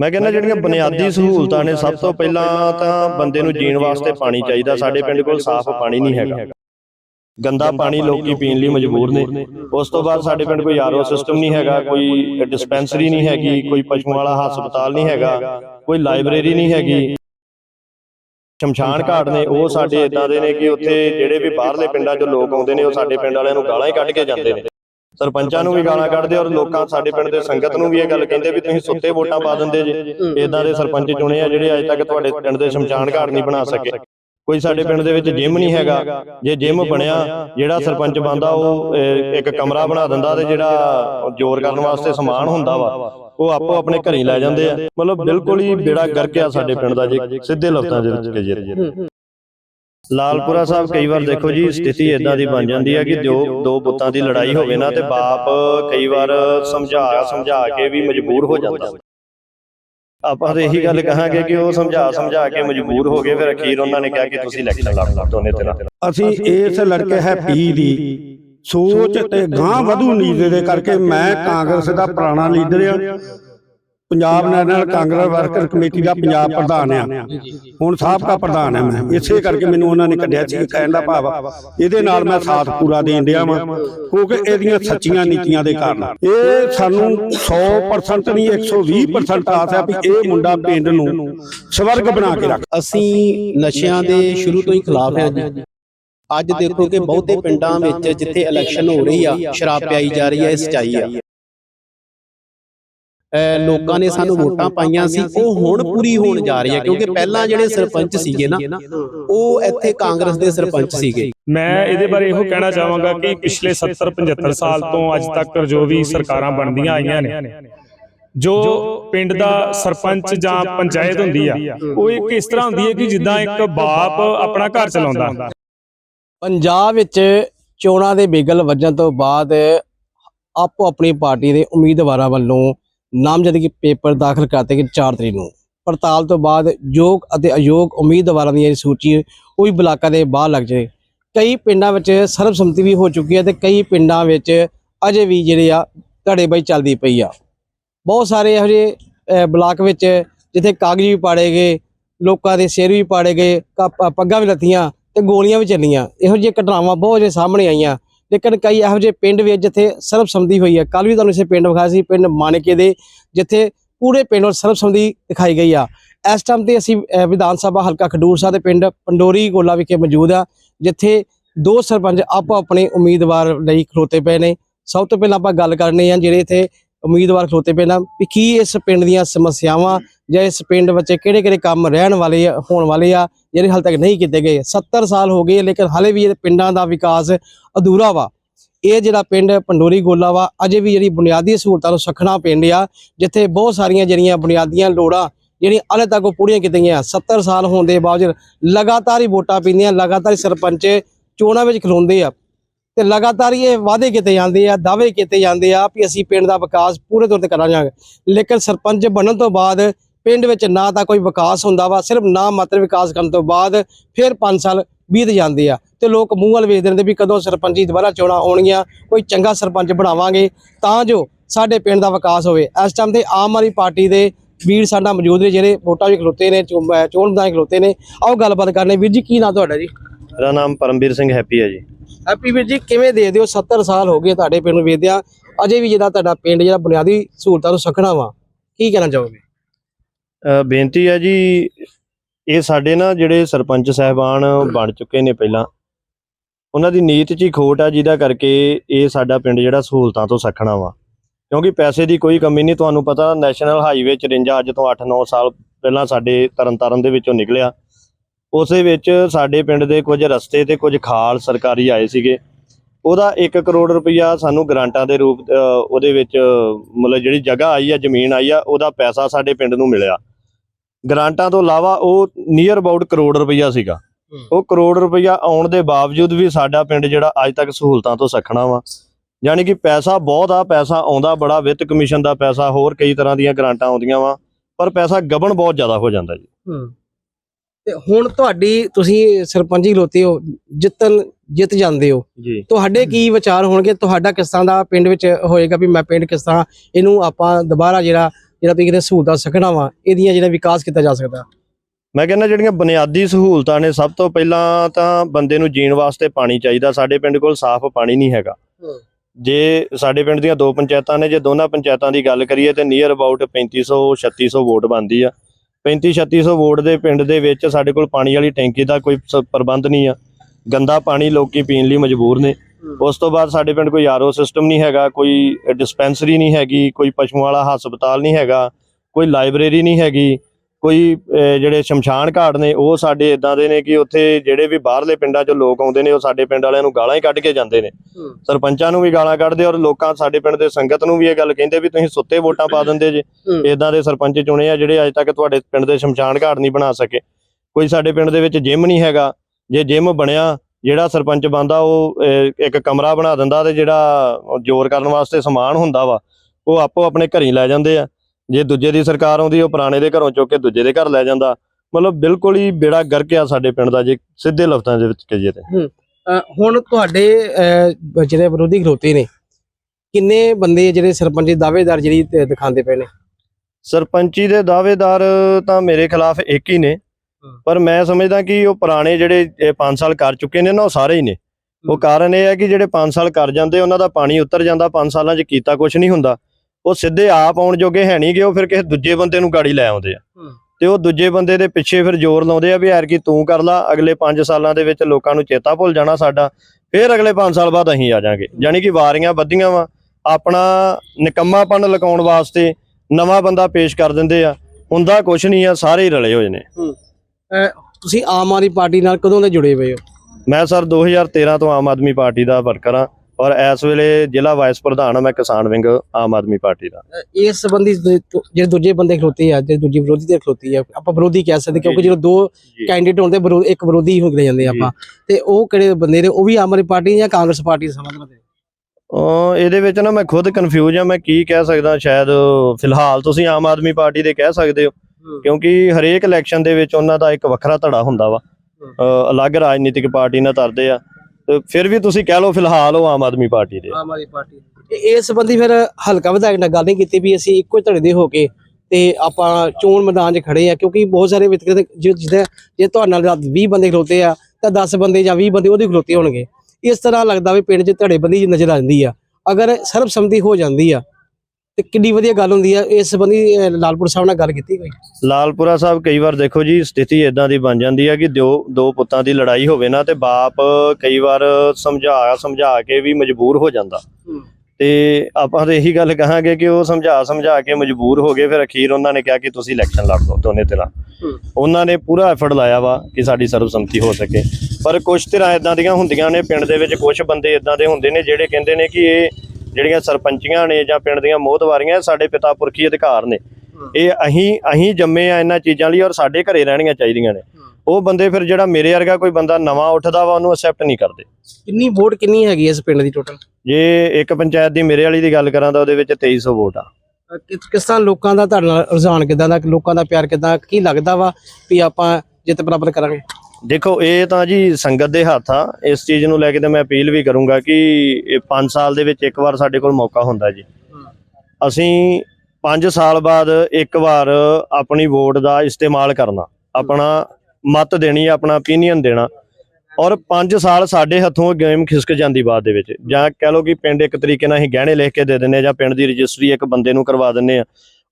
ਮੈਂ ਕਹਿੰਦਾ ਜਿਹੜੀਆਂ ਬੁਨਿਆਦੀ ਸਹੂਲਤਾਂ ਨੇ ਸਭ ਤੋਂ ਪਹਿਲਾਂ ਤਾਂ ਬੰਦੇ ਨੂੰ ਜੀਣ ਵਾਸਤੇ ਪਾਣੀ ਚਾਹੀਦਾ ਸਾਡੇ ਪਿੰਡ ਕੋਲ ਸਾਫ਼ ਪਾਣੀ ਨਹੀਂ ਹੈਗਾ। ਗੰਦਾ ਪਾਣੀ ਲੋਕੀ ਪੀਣ ਲਈ ਮਜਬੂਰ ਨੇ। ਉਸ ਤੋਂ ਬਾਅਦ ਸਾਡੇ ਪਿੰਡ ਕੋਈ ਆਰਓ ਸਿਸਟਮ ਨਹੀਂ ਹੈਗਾ ਕੋਈ ਡਿਸਪੈਂਸਰੀ ਨਹੀਂ ਹੈਗੀ ਕੋਈ ਪਸ਼ੂਆਂ ਵਾਲਾ ਹਸਪਤਾਲ ਨਹੀਂ ਹੈਗਾ ਕੋਈ ਲਾਇਬ੍ਰੇਰੀ ਨਹੀਂ ਹੈਗੀ। ਸ਼ਮਸ਼ਾਨ ਘਾਟ ਨੇ ਉਹ ਸਾਡੇ ਇਦਾਂ ਦੇ ਨੇ ਕਿ ਉੱਥੇ ਜਿਹੜੇ ਵੀ ਬਾਹਰਲੇ ਪਿੰਡਾਂ 'ਚੋਂ ਲੋਕ ਆਉਂਦੇ ਨੇ ਉਹ ਸਾਡੇ ਪਿੰਡ ਵਾਲਿਆਂ ਨੂੰ ਗਾਲਾਂ ਹੀ ਕੱਢ ਕੇ ਜਾਂਦੇ ਨੇ। ਸਰਪੰਚਾਂ ਨੂੰ ਵੀ ਗਾਲਾਂ ਕੱਢਦੇ ਔਰ ਲੋਕਾਂ ਸਾਡੇ ਪਿੰਡ ਦੇ ਸੰਗਤ ਨੂੰ ਵੀ ਇਹ ਗੱਲ ਕਹਿੰਦੇ ਵੀ ਤੁਸੀਂ ਸੁੱਤੇ ਵੋਟਾਂ ਪਾ ਦਿੰਦੇ ਜੇ। ਇਦਾਂ ਦੇ ਸਰਪੰਚ ਚੁਣੇ ਆ ਜਿਹੜੇ ਅਜੇ ਤੱਕ ਤੁਹਾਡੇ ਪਿੰਡ ਦੇ ਸ਼ਮਸ਼ਾਨ ਘਾਟ ਨਹੀਂ ਬਣਾ ਸਕੇ। ਕੋਈ ਸਾਡੇ ਪਿੰਡ ਦੇ ਵਿੱਚ ਜਿਮ ਨਹੀਂ ਹੈਗਾ। ਜੇ ਜਿਮ ਬਣਿਆ, ਜਿਹੜਾ ਸਰਪੰਚ ਬੰਦਾ ਉਹ ਇੱਕ ਕਮਰਾ ਬਣਾ ਦਿੰਦਾ ਤੇ ਜਿਹੜਾ ਜ਼ੋਰ ਕਰਨ ਵਾਸਤੇ ਸਮਾਨ ਹੁੰਦਾ ਵਾ, ਉਹ ਆਪੋ ਆਪਣੇ ਘਰੇ ਲੈ ਜਾਂਦੇ ਆ। ਮਤਲਬ ਬਿਲਕੁਲ ਹੀ ਬੇੜਾ ਗਰਕ ਆ ਸਾਡੇ ਪਿੰਡ ਦਾ ਜੇ, ਸਿੱਧੇ ਲਫ਼ਜ਼ਾਂ ਦੇ ਵਿੱਚ ਕਹੀਏ ਲਾਲਪੁਰਾ ਸਾਹਿਬ ਕਈ ਵਾਰ ਦੇਖੋ ਜੀ ਸਥਿਤੀ ਇਦਾਂ ਦੀ ਬਣ ਜਾਂਦੀ ਹੈ ਕਿ ਜੋ ਦੋ ਪੁੱਤਾਂ ਦੀ ਲੜਾਈ ਹੋਵੇ ਨਾ ਤੇ ਬਾਪ ਕਈ ਵਾਰ ਸਮਝਾ ਸਮਝਾ ਕੇ ਵੀ ਮਜਬੂਰ ਹੋ ਜਾਂਦਾ। ਆਪਾਂ ਤਾਂ ਇਹੀ ਗੱਲ ਕਹਾਂਗੇ ਕਿ ਉਹ ਸਮਝਾ ਸਮਝਾ ਕੇ ਮਜਬੂਰ ਹੋ ਗਏ ਫਿਰ ਅਖੀਰ ਉਹਨਾਂ ਨੇ ਕਿਹਾ ਕਿ ਤੁਸੀਂ ਇਲੈਕਸ਼ਨ ਲੜ ਲਓ ਦੋਨੇ ਤਰ੍ਹਾਂ ਅਸੀਂ ਇਸ ਲੜਕੇ ਹੈਪੀ ਦੀ। ਸੋਚ ਤੇ ਗਾਂ ਵਧੂ ਨੀਤ ਦੇ ਕਰਕੇ ਮੈਂ ਕਾਂਗਰਸ ਦਾ ਪੁਰਾਣਾ ਲੀਡਰ ਆ Punjab National Congress Worker Committee ਦਾ ਪੰਜਾਬ ਪ੍ਰਧਾਨ ਆ। ਹੁਣ ਸਾਬਕਾ ਪ੍ਰਧਾਨ ਆ ਮੈਂ। ਇਸੇ ਕਰਕੇ ਮੈਨੂੰ ਉਹਨਾਂ ਨੇ ਕੱਢਿਆ ਸੀ ਕਹਿਣ ਦਾ ਭਾਵ ਆ, ਇਹਦੇ ਨਾਲ ਮੈਂ ਸਾਥ ਪੂਰਾ ਦੇਣ ਡਿਆ ਵਾਂ। ਕਿਉਂਕਿ ਇਹਦੀਆਂ ਸੱਚੀਆਂ ਨੀਤੀਆਂ ਦੇ ਕਾਰਨ। ਇਹ ਸਾਨੂੰ 100% ਨਹੀਂ 120% ਆਸ ਹੈ ਵੀ ਇਹ ਮੁੰਡਾ ਪਿੰਡ ਨੂੰ ਸਵਰਗ ਬਣਾ ਕੇ ਰੱਖ। ਅਸੀਂ ਨਸ਼ਿਆਂ ਦੇ ਸ਼ੁਰੂ ਤੋਂ ਹੀ ਖਿਲਾਫ ਹਾਂ ਜੀ। ਅੱਜ ਦੇਖੋ ਕਿ ਬਹੁਤੇ ਪਿੰਡਾਂ ਵਿੱਚ ਜਿੱਥੇ ਇਲੈਕਸ਼ਨ ਹੋ ਰਹੀ ਆ ਸ਼ਰਾਬ ਪਿਆਈ ਜਾ ਰਹੀ ਹੈ ਇਹ ਸਚਾਈ ਆ। ਲੋਕਾਂ ਨੇ ਸਾਨੂੰ ਵੋਟਾਂ ਪਾਈਆਂ ਸੀ ਉਹ ਹੁਣ ਪੂਰੀ ਹੋਣ ਜਾ ਰਹੀ ਹੈ ਕਿਉਂਕਿ ਪਹਿਲਾਂ ਜਿਹੜੇ ਸਰਪੰਚ ਸੀਗੇ ਨਾ ਉਹ ਇੱਥੇ ਕਾਂਗਰਸ ਦੇ ਸਰਪੰਚ ਸੀਗੇ। ਮੈਂ ਇਹਦੇ ਬਾਰੇ ਇਹੋ ਕਹਿਣਾ ਚਾਹਾਂਗਾ ਕਿ ਪਿਛਲੇ 70 75 ਸਾਲ ਤੋਂ ਅੱਜ ਤੱਕ ਜੋ ਵੀ ਸਰਕਾਰਾਂ ਬਣਦੀਆਂ ਆਈਆਂ ਨੇ ਜੋ ਪਿੰਡ ਦਾ ਸਰਪੰਚ ਜਾਂ ਪੰਚਾਇਤ ਹੁੰਦੀ ਆ ਉਹ ਇੱਕ ਇਸ ਤਰ੍ਹਾਂ ਹੁੰਦੀ ਹੈ ਕਿ ਜਿੱਦਾਂ ਇੱਕ ਬਾਪ ਆਪਣਾ ਘਰ ਚਲਾਉਂਦਾ। ਪੰਜਾਬ ਵਿੱਚ ਚੋਣਾਂ ਦੇ ਬਿਗਲ ਵੱਜਣ ਤੋਂ ਬਾਅਦ ਆਪੋ ਆਪਣੀ ਪਾਰਟੀ ਦੇ ਉਮੀਦਵਾਰਾਂ ਵੱਲੋਂ ਨਾਮਜ਼ਦਗੀ ਪੇਪਰ ਦਾਖਲ ਕਰਤੇ ਗਏ 4 ਤਰੀਕ ਨੂੰ। ਪੜਤਾਲ ਤੋਂ ਬਾਅਦ ਯੋਗ ਅਤੇ ਅਯੋਗ ਉਮੀਦਵਾਰਾਂ ਦੀ ਸੂਚੀ ਉਹ ਵੀ ਬਲਾਕਾਂ ਦੇ ਬਾਹਰ ਲੱਗ ਜਾਏ। ਕਈ ਪਿੰਡਾਂ ਵਿੱਚ ਸਰਬਸੰਮਤੀ ਵੀ ਹੋ ਚੁੱਕੀ ਹੈ ਤੇ ਕਈ ਪਿੰਡਾਂ ਵਿੱਚ ਅਜੇ ਵੀ ਜਿਹੜੇ ਆ ਧੜੇਬਾਈ ਚੱਲਦੀ ਪਈ ਆ। ਬਹੁਤ ਸਾਰੇ ਇਹੋ ਜਿਹੇ ਬਲਾਕ ਵਿੱਚ ਜਿੱਥੇ ਕਾਗਜ਼ ਵੀ ਪਾੜੇ ਗਏ, ਲੋਕਾਂ ਦੇ ਸਿਰ ਵੀ ਪਾੜੇ ਗਏ ਕ- ਪੱਗਾਂ ਵੀ ਲੱਥੀਆਂ ਤੇ ਗੋਲੀਆਂ ਵੀ ਚੱਲੀਆਂ। ਇਹੋ ਜਿਹੀਆਂ ਘਟਨਾਵਾਂ ਬਹੁਤ ਜਿਹੇ ਸਾਹਮਣੇ ਆਈਆਂ। ਲੇਕਿਨ ਕਈ ਇਹੋ ਜਿਹੇ ਪਿੰਡ ਵੀ ਜਿੱਥੇ ਸਰਬਸੰਮਤੀ ਹੋਈ ਹੈ ਕੱਲ ਵੀ ਤੁਹਾਨੂੰ ਇਸੇ ਪਿੰਡ ਵਿਖਾਇਆ ਸੀ ਪਿੰਡ ਮਾਨਕੇ ਦੇ ਜਿੱਥੇ ਪੂਰੇ ਪਿੰਡ ਵਿੱਚ ਸਰਬਸੰਮਤੀ ਦਿਖਾਈ ਗਈ ਆ। ਇਸ ਟਾਈਮ ਤੇ ਅਸੀਂ ਅਹ, ਵਿਧਾਨ ਸਭਾ ਹਲਕਾ ਖਡੂਰ ਸਾਹਿਬ ਦੇ ਪਿੰਡ ਪੰਡੋਰੀ ਗੋਲਾ ਵਿਖੇ ਮੌਜੂਦ ਆ ਜਿੱਥੇ ਦੋ ਸਰਪੰਚ ਆਪੋ ਆਪਣੇ ਉਮੀਦਵਾਰ ਲਈ ਖਲੋਤੇ ਪਏ ਨੇ। ਸਭ ਤੋਂ ਪਹਿਲਾਂ ਆਪਾਂ ਗੱਲ ਕਰਨੀ ਆ ਜਿਹੜੇ ਇੱਥੇ ਉਮੀਦਵਾਰ ਖਲੋਤੇ ਪਏ ਨਾ ਵੀ ਕੀ ਇਸ ਪਿੰਡ ਦੀਆਂ ਸਮੱਸਿਆਵਾਂ ਜਾਂ ਇਸ ਪਿੰਡ ਵਿੱਚ ਕਿਹੜੇ ਕਿਹੜੇ ਕੰਮ ਰਹਿਣ ਵਾਲੇ ਹੋਣ ਵਾਲੇ ਆ, ਜਿਹੜੇ ਹਾਲੇ ਤੱਕ ਨਹੀਂ ਕੀਤੇ ਗਏ? 70 ਸਾਲ ਹੋ ਗਏ ਲੇਕਿਨ ਹਾਲੇ ਵੀ ਇਹ ਪਿੰਡਾਂ ਦਾ ਵਿਕਾਸ ਅਧੂਰਾ ਵਾ। ਇਹ ਜਿਹੜਾ ਪਿੰਡ ਪੰਡੋਰੀ ਗੋਲਾ ਵਾ, ਅਜੇ ਵੀ ਜਿਹੜੀ ਬੁਨਿਆਦੀ ਸਹੂਲਤਾਂ ਨੂੰ ਸਖਣਾ ਪਿੰਡ ਆ, ਜਿੱਥੇ ਬਹੁਤ ਸਾਰੀਆਂ ਜਿਹੜੀਆਂ ਬੁਨਿਆਦੀਆਂ ਲੋੜਾਂ, ਜਿਹੜੀਆਂ ਹਾਲੇ ਤੱਕ ਉਹ ਪੂਰੀਆਂ ਕੀਤੀਆਂ ਗਈਆਂ। 70 ਸਾਲ ਹੋਣ ਦੇ ਬਾਵਜੂਦ ਲਗਾਤਾਰ ਹੀ ਵੋਟਾਂ ਪੈਂਦੀਆਂ, ਲਗਾਤਾਰ ਹੀ ਸਰਪੰਚ ਚੋਣਾਂ ਵਿੱਚ ਖਲੋਂਦੇ ਆ। ਤੇ ਲਗਾਤਾਰ ਹੀ ਇਹ ਵਾਅਦੇ ਕੀਤੇ ਜਾਂਦੇ ਆ, ਦਾਅਵੇ ਕੀਤੇ ਜਾਂਦੇ ਆ ਵੀ ਅਸੀਂ ਪਿੰਡ ਦਾ ਵਿਕਾਸ ਪੂਰੇ ਤੌਰ ਤੇ ਕਰਾਂਗੇ। ਲੇਕਿਨ ਸਰਪੰਚ ਬਣਨ ਤੋਂ ਬਾਅਦ ਪਿੰਡ ਵਿੱਚ ਨਾ ਤਾਂ ਕੋਈ ਵਿਕਾਸ ਹੁੰਦਾ ਵਾ, ਸਿਰਫ ਨਾ ਮਾਤਰ ਵਿਕਾਸ ਕਰਨ ਤੋਂ ਬਾਅਦ ਫਿਰ 5 ਸਾਲ ਬੀਤ ਜਾਂਦੇ ਆ। ਤੇ ਲੋਕ ਮੂੰਹ ਵੱਲ ਵੇਖਦੇ ਰਹਿੰਦੇ ਵੀ ਕਦੋਂ ਸਰਪੰਚੀ ਦੁਬਾਰਾ ਚੋਣਾਂ ਆਉਣਗੀਆਂ ਕੋਈ ਚੰਗਾ ਸਰਪੰਚ ਬਣਾਵਾਂਗੇ ਤਾਂ ਜੋ ਸਾਡੇ ਪਿੰਡ ਦਾ ਵਿਕਾਸ ਹੋਵੇ। ਇਸ ਟਾਈਮ ਤੇ ਆਮ ਆਦਮੀ ਪਾਰਟੀ ਦੇ ਵੀਰ ਸਾਡਾ ਮੌਜੂਦ ਨੇ, ਜਿਹੜੇ ਵੋਟਾਂ ਵੀ ਖਲੋਤੇ ਨੇ, ਚੋ- ਚੋਣ ਮੈਦਾਨ ਖਲੋਤੇ ਨੇ। ਆਓ ਗੱਲਬਾਤ ਕਰਨੇ। ਵੀਰ ਜੀ, ਕੀ ਨਾਮ ਤੁਹਾਡਾ ਜੀ? ਮੇਰਾ ਨਾਮ ਪਰਮਵੀਰ ਸਿੰਘ ਹੈਪੀ ਹੈ ਜੀ। ਹੈਪੀ ਵੀਰ ਜੀ, ਕਿਵੇਂ ਦੇ ਦਿਓ 70 ਸਾਲ ਹੋ ਗਏ ਤੁਹਾਡੇ ਪਿੰਡ ਨੂੰ ਵੇਖਦਿਆਂ। ਅਜੇ ਵੀ ਜਿਹੜਾ ਤੁਹਾਡਾ ਪਿੰਡ ਜਿਹੜਾ ਬੁਨਿਆਦੀ ਸਹੂਲਤਾਂ ਨੂੰ ਸਖਣਾ ਵਾ, ਕੀ ਕਹਿਣਾ ਚਾਹੋਗੇ? ਬੇਨਤੀ ਹੈ ਜੀ, ਇਹ ਸਾਡੇ ਨਾ ਜਿਹੜੇ ਸਰਪੰਚ ਸਾਹਿਬਾਨ ਬਣ ਚੁੱਕੇ ਨੇ ਪਹਿਲਾਂ, ਉਹਨਾਂ ਦੀ ਨੀਤ 'ਚ ਹੀ ਖੋਟ ਆ ਜਿਹਦਾ ਕਰਕੇ ਇਹ ਸਾਡਾ ਪਿੰਡ ਜਿਹੜਾ ਸਹੂਲਤਾਂ ਤੋਂ ਸੱਖਣਾ ਵਾ। ਕਿਉਂਕਿ ਪੈਸੇ ਦੀ ਕੋਈ ਕਮੀ ਨਹੀਂ, ਤੁਹਾਨੂੰ ਪਤਾ ਨੈਸ਼ਨਲ ਹਾਈਵੇ 54 ਅੱਜ ਤੋਂ 8-9 ਸਾਲ ਪਹਿਲਾਂ ਸਾਡੇ ਤਰਨਤਾਰਨ ਦੇ ਵਿੱਚੋਂ ਨਿਕਲਿਆ। ਉਸੇ ਵਿੱਚ ਸਾਡੇ ਪਿੰਡ ਦੇ ਕੁਝ ਰਸਤੇ ਤੇ ਕੁਝ ਖਾਲ ਸਰਕਾਰੀ ਆਏ ਸੀਗੇ। ਉਹਦਾ 1 ਕਰੋੜ ਰੁਪਈਆ ਸਾਨੂੰ ਗ੍ਰਾਂਟਾਂ ਦੇ ਰੂਪ ਉਹਦੇ ਵਿੱਚ ਮਤਲਬ ਜਿਹੜੀ ਜਗ੍ਹਾ ਆਈ ਆ ਜ਼ਮੀਨ ਆਈ ਆ ਉਹਦਾ ਪੈਸਾ ਸਾਡੇ ਪਿੰਡ ਨੂੰ ਮਿਲਿਆ। ਗ੍ਰਾਂਟਾਂ ਤੋਂ ਇਲਾਵਾ ਉਹ ਨੀਅਰ ਅਬਾਊਟ ਕਰੋੜ ਰੁਪਈਆ ਸੀਗਾ। ਉਹ ਕਰੋੜ ਰੁਪਈਆ ਆਉਣ ਦੇ ਬਾਵਜੂਦ ਵੀ ਸਾਡਾ ਪਿੰਡ ਜਿਹੜਾ ਅੱਜ ਤੱਕ ਸਹੂਲਤਾਂ ਤੋਂ ਸੱਖਣਾ ਵਾ। ਯਾਨੀ ਕਿ ਪੈਸਾ ਬਹੁਤ ਆ ਪੈਸਾ ਆਉਂਦਾ ਬੜਾ ਵਿੱਤ ਕਮਿਸ਼ਨ ਦਾ ਪੈਸਾ ਹੋਰ ਕਈ ਤਰ੍ਹਾਂ ਦੀਆਂ ਗ੍ਰਾਂਟਾਂ ਆਉਂਦੀਆਂ ਵਾ। ਪਰ ਪੈਸਾ ਗਬਨ ਬਹੁਤ ਜ਼ਿਆਦਾ ਹੋ ਜਾਂਦਾ ਜੀ। ਤੇ ਹੁਣ ਤੁਹਾਡੀ ਤੁਸੀਂ ਸਰਪੰਚੀ ਖਲੋਤੇ ਹੋ ਜਿੱਤਨ ਜਿੱਤ ਜਾਂਦੇ ਹੋ। ਤੁਹਾਡੇ ਕੀ ਵਿਚਾਰ ਹੋਣਗੇ? ਤੁਹਾਡਾ ਕਿਸ ਤਰ੍ਹਾਂ ਦਾ ਪਿੰਡ ਵਿੱਚ ਹੋਏਗਾ ਵੀ ਮੈਂ ਪਿੰਡ ਕਿਸ ਤਰ੍ਹਾਂ ਇਹਨੂੰ ਆਪਾਂ ਦੁਬਾਰਾ ਜਿਹੜਾ ਜਿਹੜਾ ਤੁਸੀਂ ਕਿਤੇ ਸਹੂਲਤਾਂ ਸਕਣਾ ਵਾ ਇਹਦੀਆਂ ਜਿਹੜਾ ਵਿਕਾਸ ਕੀਤਾ ਜਾ ਸਕਦਾ? ਮੈਂ ਕਹਿੰਦਾ ਜਿਹੜੀਆਂ ਬੁਨਿਆਦੀ ਸਹੂਲਤਾਂ ਨੇ ਸਭ ਤੋਂ ਪਹਿਲਾਂ ਤਾਂ ਬੰਦੇ ਨੂੰ ਜੀਣ ਵਾਸਤੇ ਪਾਣੀ ਚਾਹੀਦਾ। ਸਾਡੇ ਪਿੰਡ ਕੋਲ ਸਾਫ਼ ਪਾਣੀ ਨਹੀਂ ਹੈਗਾ। ਜੇ ਸਾਡੇ ਪਿੰਡ ਦੀਆਂ ਦੋ ਪੰਚਾਇਤਾਂ ਨੇ ਜੇ ਦੋਨਾਂ ਪੰਚਾਇਤਾਂ ਦੀ ਗੱਲ ਕਰੀਏ ਤੇ ਨੀਅਰ ਅਬਾਊਟ 3500 3600 ਵੋਟ ਬਣਦੀ ਆ। 35 3600 ਵੋਟ ਦੇ ਪਿੰਡ ਦੇ ਵਿੱਚ ਸਾਡੇ ਕੋਲ ਪਾਣੀ ਵਾਲੀ ਟੈਂਕੀ ਦਾ ਕੋਈ ਸ- ਪ੍ਰਬੰਧ ਨਹੀਂ ਆ। ਗੰਦਾ ਪਾਣੀ ਲੋਕੀ ਪੀਣ ਲਈ ਮਜਬੂਰ ਨੇ। ਉਸ ਤੋਂ ਬਾਅਦ ਸਾਡੇ ਪਿੰਡ ਕੋਈ ਆਰਓ ਸਿਸਟਮ ਨਹੀਂ ਹੈਗਾ ਕੋਈ ਡਿਸਪੈਂਸਰੀ ਨਹੀਂ ਹੈਗੀ ਕੋਈ ਪਸ਼ੂਆਂ ਵਾਲਾ ਹਸਪਤਾਲ ਨਹੀਂ ਹੈਗਾ ਕੋਈ ਲਾਇਬ੍ਰੇਰੀ ਨਹੀਂ ਹੈਗੀ। ਕੋਈ ਜਿਹੜੇ ਸ਼ਮਸ਼ਾਨ ਘਾਟ ਨੇ ਉਹ ਸਾਡੇ ਇਦਾਂ ਦੇ ਨੇ ਕਿ ਉੱਥੇ ਜਿਹੜੇ ਵੀ ਬਾਹਰਲੇ ਪਿੰਡਾਂ 'ਚੋਂ ਲੋਕ ਆਉਂਦੇ ਨੇ ਉਹ ਸਾਡੇ ਪਿੰਡ ਵਾਲਿਆਂ ਨੂੰ ਗਾਲਾਂ ਹੀ ਕੱਢ ਕੇ ਜਾਂਦੇ ਨੇ। ਸਰਪੰਚਾਂ ਨੂੰ ਵੀ ਗਾਲਾਂ ਕੱਢਦੇ ਔਰ ਲੋਕਾਂ ਸਾਡੇ ਪਿੰਡ ਦੇ ਸੰਗਤ ਨੂੰ ਵੀ ਇਹ ਗੱਲ ਕਹਿੰਦੇ ਵੀ ਤੁਸੀਂ ਸੁੱਤੇ ਵੋਟਾਂ ਪਾ ਦਿੰਦੇ ਜੇ। ਇਦਾਂ ਦੇ ਸਰਪੰਚ ਚੁਣੇ ਆ ਜਿਹੜੇ ਅਜੇ ਤੱਕ ਤੁਹਾਡੇ ਪਿੰਡ ਦੇ ਸ਼ਮਸ਼ਾਨ ਘਾਟ ਨਹੀਂ ਬਣਾ ਸਕੇ। ਕੋਈ ਸਾਡੇ ਪਿੰਡ ਦੇ ਵਿੱਚ ਜਿਮ ਨਹੀਂ ਹੈਗਾ। ਜੇ ਜਿਮ ਬਣਿਆ ਜਿਹੜਾ ਸਰਪੰਚ ਬੰਦਾ ਉਹ ਇੱਕ ਕਮਰਾ ਬਣਾ ਦਿੰਦਾ ਤੇ ਜਿਹੜਾ ਜ਼ੋਰ ਕਰਨ ਵਾਸਤੇ ਸਮਾਨ ਹੁੰਦਾ ਵਾ ਉਹ ਆਪੋ ਆਪਣੇ ਘਰੀ ਲੈ ਜਾਂਦੇ ਆ। ਜੇ ਦੂਜੇ ਦੀ ਸਰਕਾਰ ਆਉਂਦੀ ਉਹ ਪੁਰਾਣੇ ਦੇ ਘਰੋਂ ਚੁੱਕ ਕੇ ਦੂਜੇ ਦੇ ਘਰ ਲੈ ਜਾਂਦਾ। ਮਤਲਬ ਬਿਲਕੁਲ ਹੀ ਬੇੜਾ ਗਰਕ ਆ ਸਾਡੇ ਪਿੰਡ ਦਾ ਜੇ ਸਿੱਧੇ ਲਫ਼ਜ਼ਾਂ ਦੇ ਵਿੱਚ ਕਹੀਏ ਤੇ। ਹੁਣ ਤੁਹਾਡੇ ਜਿਹੜੇ ਵਿਰੋਧੀ ਖਲੋਤੇ ਨੇ ਕਿੰਨੇ ਬੰਦੇ ਜਿਹੜੇ ਸਰਪੰਚ ਦਾਅਵੇਦਾਰ ਜਿਹੜੀ ਦਿਖਾਉਂਦੇ ਪਏ ਨੇ? ਸਰਪੰਚੀ ਦੇ ਦਾਅਵੇਦਾਰ ਤਾਂ ਮੇਰੇ ਖਿਲਾਫ ਇੱਕ ਹੀ ਨੇ। ਪਰ ਮੈਂ ਸਮਝਦਾ ਕਿ ਉਹ ਪੁਰਾਣੇ ਜਿਹੜੇ 5 ਸਾਲ ਕਰ ਚੁੱਕੇ ਨੇ ਨਾ ਉਹ ਸਾਰੇ ਹੀ ਨੇ। ਉਹ ਕਾਰਨ ਇਹ ਹੈ ਕਿ ਜਿਹੜੇ 5 ਸਾਲ ਕਰ ਜਾਂਦੇ ਉਹਨਾਂ ਦਾ ਪਾਣੀ ਉਤਰ ਜਾਂਦਾ। 5 ਸਾਲਾਂ 'ਚ ਕੀਤਾ ਕੁਝ ਨਹੀਂ ਹੁੰਦਾ। ਉਹ ਸਿੱਧੇ ਆਪ ਆਉਣ ਜੋਗੇ ਹੈ ਨਹੀਂ ਕਿ ਉਹ ਫਿਰ ਕਿਸੇ ਦੂਜੇ ਬੰਦੇ ਨੂੰ ਗਾੜੀ ਲੈ ਆਉਂਦੇ ਆ। ਤੇ ਉਹ ਦੂਜੇ ਬੰਦੇ ਦੇ ਪਿੱਛੇ ਫਿਰ ਜ਼ੋਰ ਲਾਉਂਦੇ ਆ ਵੀ ਯਾਰ ਕਿ ਤੂੰ ਕਰ ਲਾ ਅਗਲੇ 5 ਸਾਲਾਂ ਦੇ ਵਿੱਚ ਲੋਕਾਂ ਨੂੰ ਚੇਤਾ ਭੁੱਲ ਜਾਣਾ ਸਾਡਾ ਫਿਰ ਅਗਲੇ 5 ਸਾਲ ਬਾਅਦ ਅਸੀਂ ਆ ਜਾਾਂਗੇ। ਯਾਨੀ ਕਿ ਵਾਰੀਆਂ ਵੱਧੀਆਂ ਵਾ ਆਪਣਾ ਨਿਕੰਮਾਪਨ ਲਗਾਉਣ ਵਾਸਤੇ ਨਵਾਂ ਬੰਦਾ ਪੇਸ਼ ਕਰ ਦਿੰਦੇ ਆ ਹੁੰਦਾ ਕੁਝ ਨਹੀਂ ਆ ਸਾਰੇ ਹੀ ਰਲੇ ਹੋਏ ਨੇ। ਤੁਸੀਂ ਆਮ ਆਦਮੀ ਪਾਰਟੀ ਨਾਲ ਕਦੋਂ ਦੇ ਜੁੜੇ ਹੋਏ ਹੋ? ਮੈਂ ਸਰ 2013 ਤੋਂ ਆਮ ਆਦਮੀ ਪਾਰਟੀ ਦਾ ਵਰਕਰ ਹਾਂ ਔਰ ਇਸ ਵੇਲੇ ਜ਼ਿਲ੍ਹਾ ਵਾਈਸ ਪ੍ਰਧਾਨ ਹਾਂ ਮੈਂ ਕਿਸਾਨ ਵਿੰਗ ਆਮ ਆਦਮੀ ਪਾਰਟੀ ਦਾ। ਇਸ ਸੰਬੰਧੀ ਜਿਹੜੇ ਦੂਜੇ ਬੰਦੇ ਖਲੋਤੇ ਆ ਜਿਹੜੇ ਦੂਜੀ ਵਿਰੋਧੀ ਦੇ ਖਲੋਤੀ ਆ ਆਪਾਂ ਵਿਰੋਧੀ ਕਹਿ ਸਕਦੇ ਕਿਉਂਕਿ ਜਦੋਂ ਦੋ। ਕੈਂਡੀਡੇਟ ਹੁੰਦੇ ਵਿਰੋਧ- ਇੱਕ ਵਿਰੋਧੀ ਹੋ ਗਏ ਜਾਂਦੇ ਆਪਾਂ। ਤੇ ਉਹ ਕਿਹੜੇ ਬੰਦੇ ਨੇ? ਉਹ ਵੀ ਆਮ ਆਦਮੀ ਪਾਰਟੀ ਜਾਂ ਕਾਂਗਰਸ ਪਾਰਟੀ ਦੇ ਸੰਬੰਧ ਰੱਖਦੇ ਅਹ ਇਹਦੇ ਵਿੱਚ ਨਾ ਮੈਂ ਖੁਦ ਕਨਫਿਊਜ਼ ਆ ਮੈਂ ਕੀ ਕਹਿ ਸਕਦਾ? ਸ਼ਾਇਦ ਫਿਲਹਾਲ ਤੁਸੀਂ ਆਮ ਆਦਮੀ ਪਾਰਟੀ ਦੇ ਕਹਿ ਸਕਦੇ ਹੋ। ਕਿਉਂਕਿ ਹਰੇਕ ਇਲੈਕਸ਼ਨ ਦੇ ਵਿੱਚ ਉਹਨਾਂ ਦਾ ਇੱਕ ਵੱਖਰਾ ਧੜਾ ਹੁੰਦਾ ਵਾ। ਅਲੱਗ ਰਾਜਨੀਤਿਕ ਪਾਰਟੀ ਨਾਲ ਤਰਦੇ ਆ। ਤੇ ਫਿਰ ਵੀ ਤੁਸੀਂ ਕਹਿ ਲਓ ਫਿਲਹਾਲ ਉਹ ਆਮ ਆਦਮੀ ਪਾਰਟੀ ਦੇ ਆਮ ਆਦਮੀ ਪਾਰਟੀ ਇਹ- ਇਸ ਸੰਬੰਧੀ ਫਿਰ ਹਲਕਾ ਵਿਧਾਇਕ ਨਾਲ ਗੱਲ ਨਹੀਂ ਕੀਤੀ ਵੀ ਅਸੀਂ ਇੱਕੋ ਹੀ ਧੜੇ ਦੇ ਹੋ ਕੇ ਤੇ ਆਪਾਂ ਚੋਣ ਮੈਦਾਨ 'ਚ ਖੜੇ ਆ, ਕਿਉਂਕਿ ਬਹੁਤ ਸਾਰੇ ਵਿਤਕਰੇ ਦੇ- ਜੇ ਜਿਹਦੇ ਜੇ ਤੁਹਾਡੇ ਨਾਲ 20 ਬੰਦੇ ਖਲੋਤੇ ਆ, ਤਾਂ 10 ਬੰਦੇ ਜਾਂ 20 ਬੰਦੇ ਉਹਦੇ ਖਲੋਤੇ ਹੋਣਗੇ। ਇਸ ਤਰ੍ਹਾਂ ਲੱਗਦਾ ਵੀ ਪਿੰਡ 'ਚ ਧੜੇਬੰਦੀ ਨਜ਼ਰ ਆਉਂਦੀ ਆ। ਅਗਰ ਸਰਬਸੰਮਤੀ ਹੋ ਜਾਂਦੀ ਆ ਤੇ ਕਿੰਨੀ ਵਧੀਆ ਗੱਲ ਹੁੰਦੀ ਆ ਇਸ ਸੰਬੰਧੀ ਅਹ, ਲਾਲਪੁਰ ਸਾਹਿਬ ਨਾਲ ਗੱਲ ਕੀਤੀ ਕੋਈ ਲਾਲਪੁਰਾ ਸਾਹਿਬ ਕਈ ਵਾਰ ਦੇਖੋ ਜੀ ਸਥਿਤੀ ਇਦਾਂ ਦੀ ਬਣ ਜਾਂਦੀ ਹੈ ਕਿ ਦੋ ਦੋ ਪੁੱਤਾਂ ਦੀ ਲੜਾਈ ਹੋਵੇ ਨਾ ਤੇ ਬਾਪ ਕਈ ਵਾਰ ਸਮਝਾ ਸਮਝਾ ਕੇ ਵੀ ਮਜਬੂਰ ਹੋ ਜਾਂਦਾ ਹੂੰ। ਤੇ ਆਪਾਂ ਤਾਂ ਇਹੀ ਗੱਲ ਕਹਾਂਗੇ ਕਿ ਉਹ ਸਮਝਾ ਸਮਝਾ ਕੇ ਮਜਬੂਰ ਹੋ ਗਏ ਫਿਰ ਅਖੀਰ ਉਹਨਾਂ ਨੇ ਕਿਹਾ ਕਿ ਤੁਸੀਂ ਇਲੈਕਸ਼ਨ ਲੜ ਲਓ ਦੋਨੇ ਧਿਰਾਂ ਹੂੰ। ਉਹਨਾਂ ਨੇ ਪੂਰਾ ਐਫਰਟ ਲਾਇਆ ਵਾ ਕਿ ਸਾਡੀ ਸਰਬਸੰਮਤੀ ਹੋ ਸਕੇ ਪਰ ਕੁਝ ਧਿਰਾਂ ਇਦਾਂ ਦੀਆਂ ਹੁੰਦੀਆਂ ਨੇ ਪਿੰਡ ਦੇ ਵਿੱਚ ਕੁਝ ਬੰਦੇ ਇਦਾਂ ਦੇ ਹੁੰਦੇ ਨੇ ਜਿਹੜੇ ਕਹਿੰਦੇ ਨੇ ਕਿ ਇਹ ਜਿਹੜੀਆਂ ਸਰਪੰਚੀਆਂ ਨੇ ਜਾਂ ਪਿੰਡ ਦੀਆਂ ਮੋਹਤਵਾਰੀਆਂ ਸਾਡੇ ਪਿਤਾ ਪੁਰਖੀ ਅਧਿਕਾਰ ਨੇ। ਇਹ ਅਹੀਂ ਅਹੀਂ ਜੰਮੇ ਆ ਇਹਨਾਂ ਚੀਜ਼ਾਂ ਲਈ ਔਰ ਸਾਡੇ ਘਰੇ ਰਹਿਣੀਆਂ ਚਾਹੀਦੀਆਂ ਨੇ। ਉਹ ਬੰਦੇ ਫਿਰ ਜਿਹੜਾ ਮੇਰੇ ਵਰਗਾ ਕੋਈ ਬੰਦਾ ਨਵਾਂ ਉੱਠਦਾ ਵਾ ਉਹਨੂੰ ਅਸੈਪਟ ਨਹੀਂ ਕਰਦੇ। ਕਿੰਨੀ ਵੋਟ ਕਿੰਨੀ ਹੈਗੀ ਇਸ ਪਿੰਡ ਦੀ ਟੋਟਲ ਜੇ ਇੱਕ ਪੰਚਾਇਤ ਦੀ ਮੇਰੇ ਵਾਲੀ ਦੀ ਗੱਲ ਕਰਾਂ ਤਾਂ ਉਹਦੇ ਵਿੱਚ 2300 ਵੋਟ ਆ। ਕਿਸ ਤਰ੍ਹਾਂ ਲੋਕਾਂ ਦਾ ਤੁਹਾਡੇ ਨਾਲ ਰੁਝਾਨ ਕਿਦਾਂ ਦਾ ਲੋਕਾਂ ਦਾ ਪਿਆਰ ਕਿਦਾਂ ਕੀ ਲੱਗਦਾ ਵਾ ਵੀ ਆਪਾਂ ਜਿੱਤ ਪ੍ਰਾਪਤ ਕਰਾਂਗੇ? ਦੇਖੋ ਇਹ ਤਾਂ ਜੀ ਸੰਗਤ ਦੇ ਹੱਥ ਆ। ਇਸ ਚੀਜ਼ ਨੂੰ ਲੈ ਕੇ ਤਾਂ ਮੈਂ ਅਪੀਲ ਵੀ ਕਰੂੰਗਾ ਕਿ ਇਹ 5 ਸਾਲ ਦੇ ਵਿੱਚ ਇੱਕ ਵਾਰ ਸਾਡੇ ਕੋਲ ਮੌਕਾ ਹੁੰਦਾ ਜੀ। ਅਸੀਂ 5 ਸਾਲ ਬਾਅਦ ਇੱਕ ਵਾਰ ਆਪਣੀ ਵੋਟ ਦਾ ਇਸਤੇਮਾਲ ਕਰਨਾ ਆਪਣਾ ਮਤ ਦੇਣੀ ਆਪਣਾ opinion ਦੇਣਾ ਔਰ 5 ਸਾਲ ਸਾਡੇ ਹੱਥੋਂ ਗੇਮ ਖਿਸਕ ਜਾਂਦੀ ਬਾਅਦ ਦੇ ਵਿੱਚ। ਜਾਂ ਕਹਿ ਲਓ ਕਿ ਪਿੰਡ ਇੱਕ ਤਰੀਕੇ ਨਾਲ ਅਸੀਂ ਗਹਿਣੇ ਲਿਖ ਕੇ ਦੇ ਦਿੰਨੇ ਜਾਂ ਪਿੰਡ ਦੀ ਰਜਿਸਟਰੀ ਇੱਕ ਬੰਦੇ ਨੂੰ ਕਰਵਾ ਦਿੰਨੇ ਆ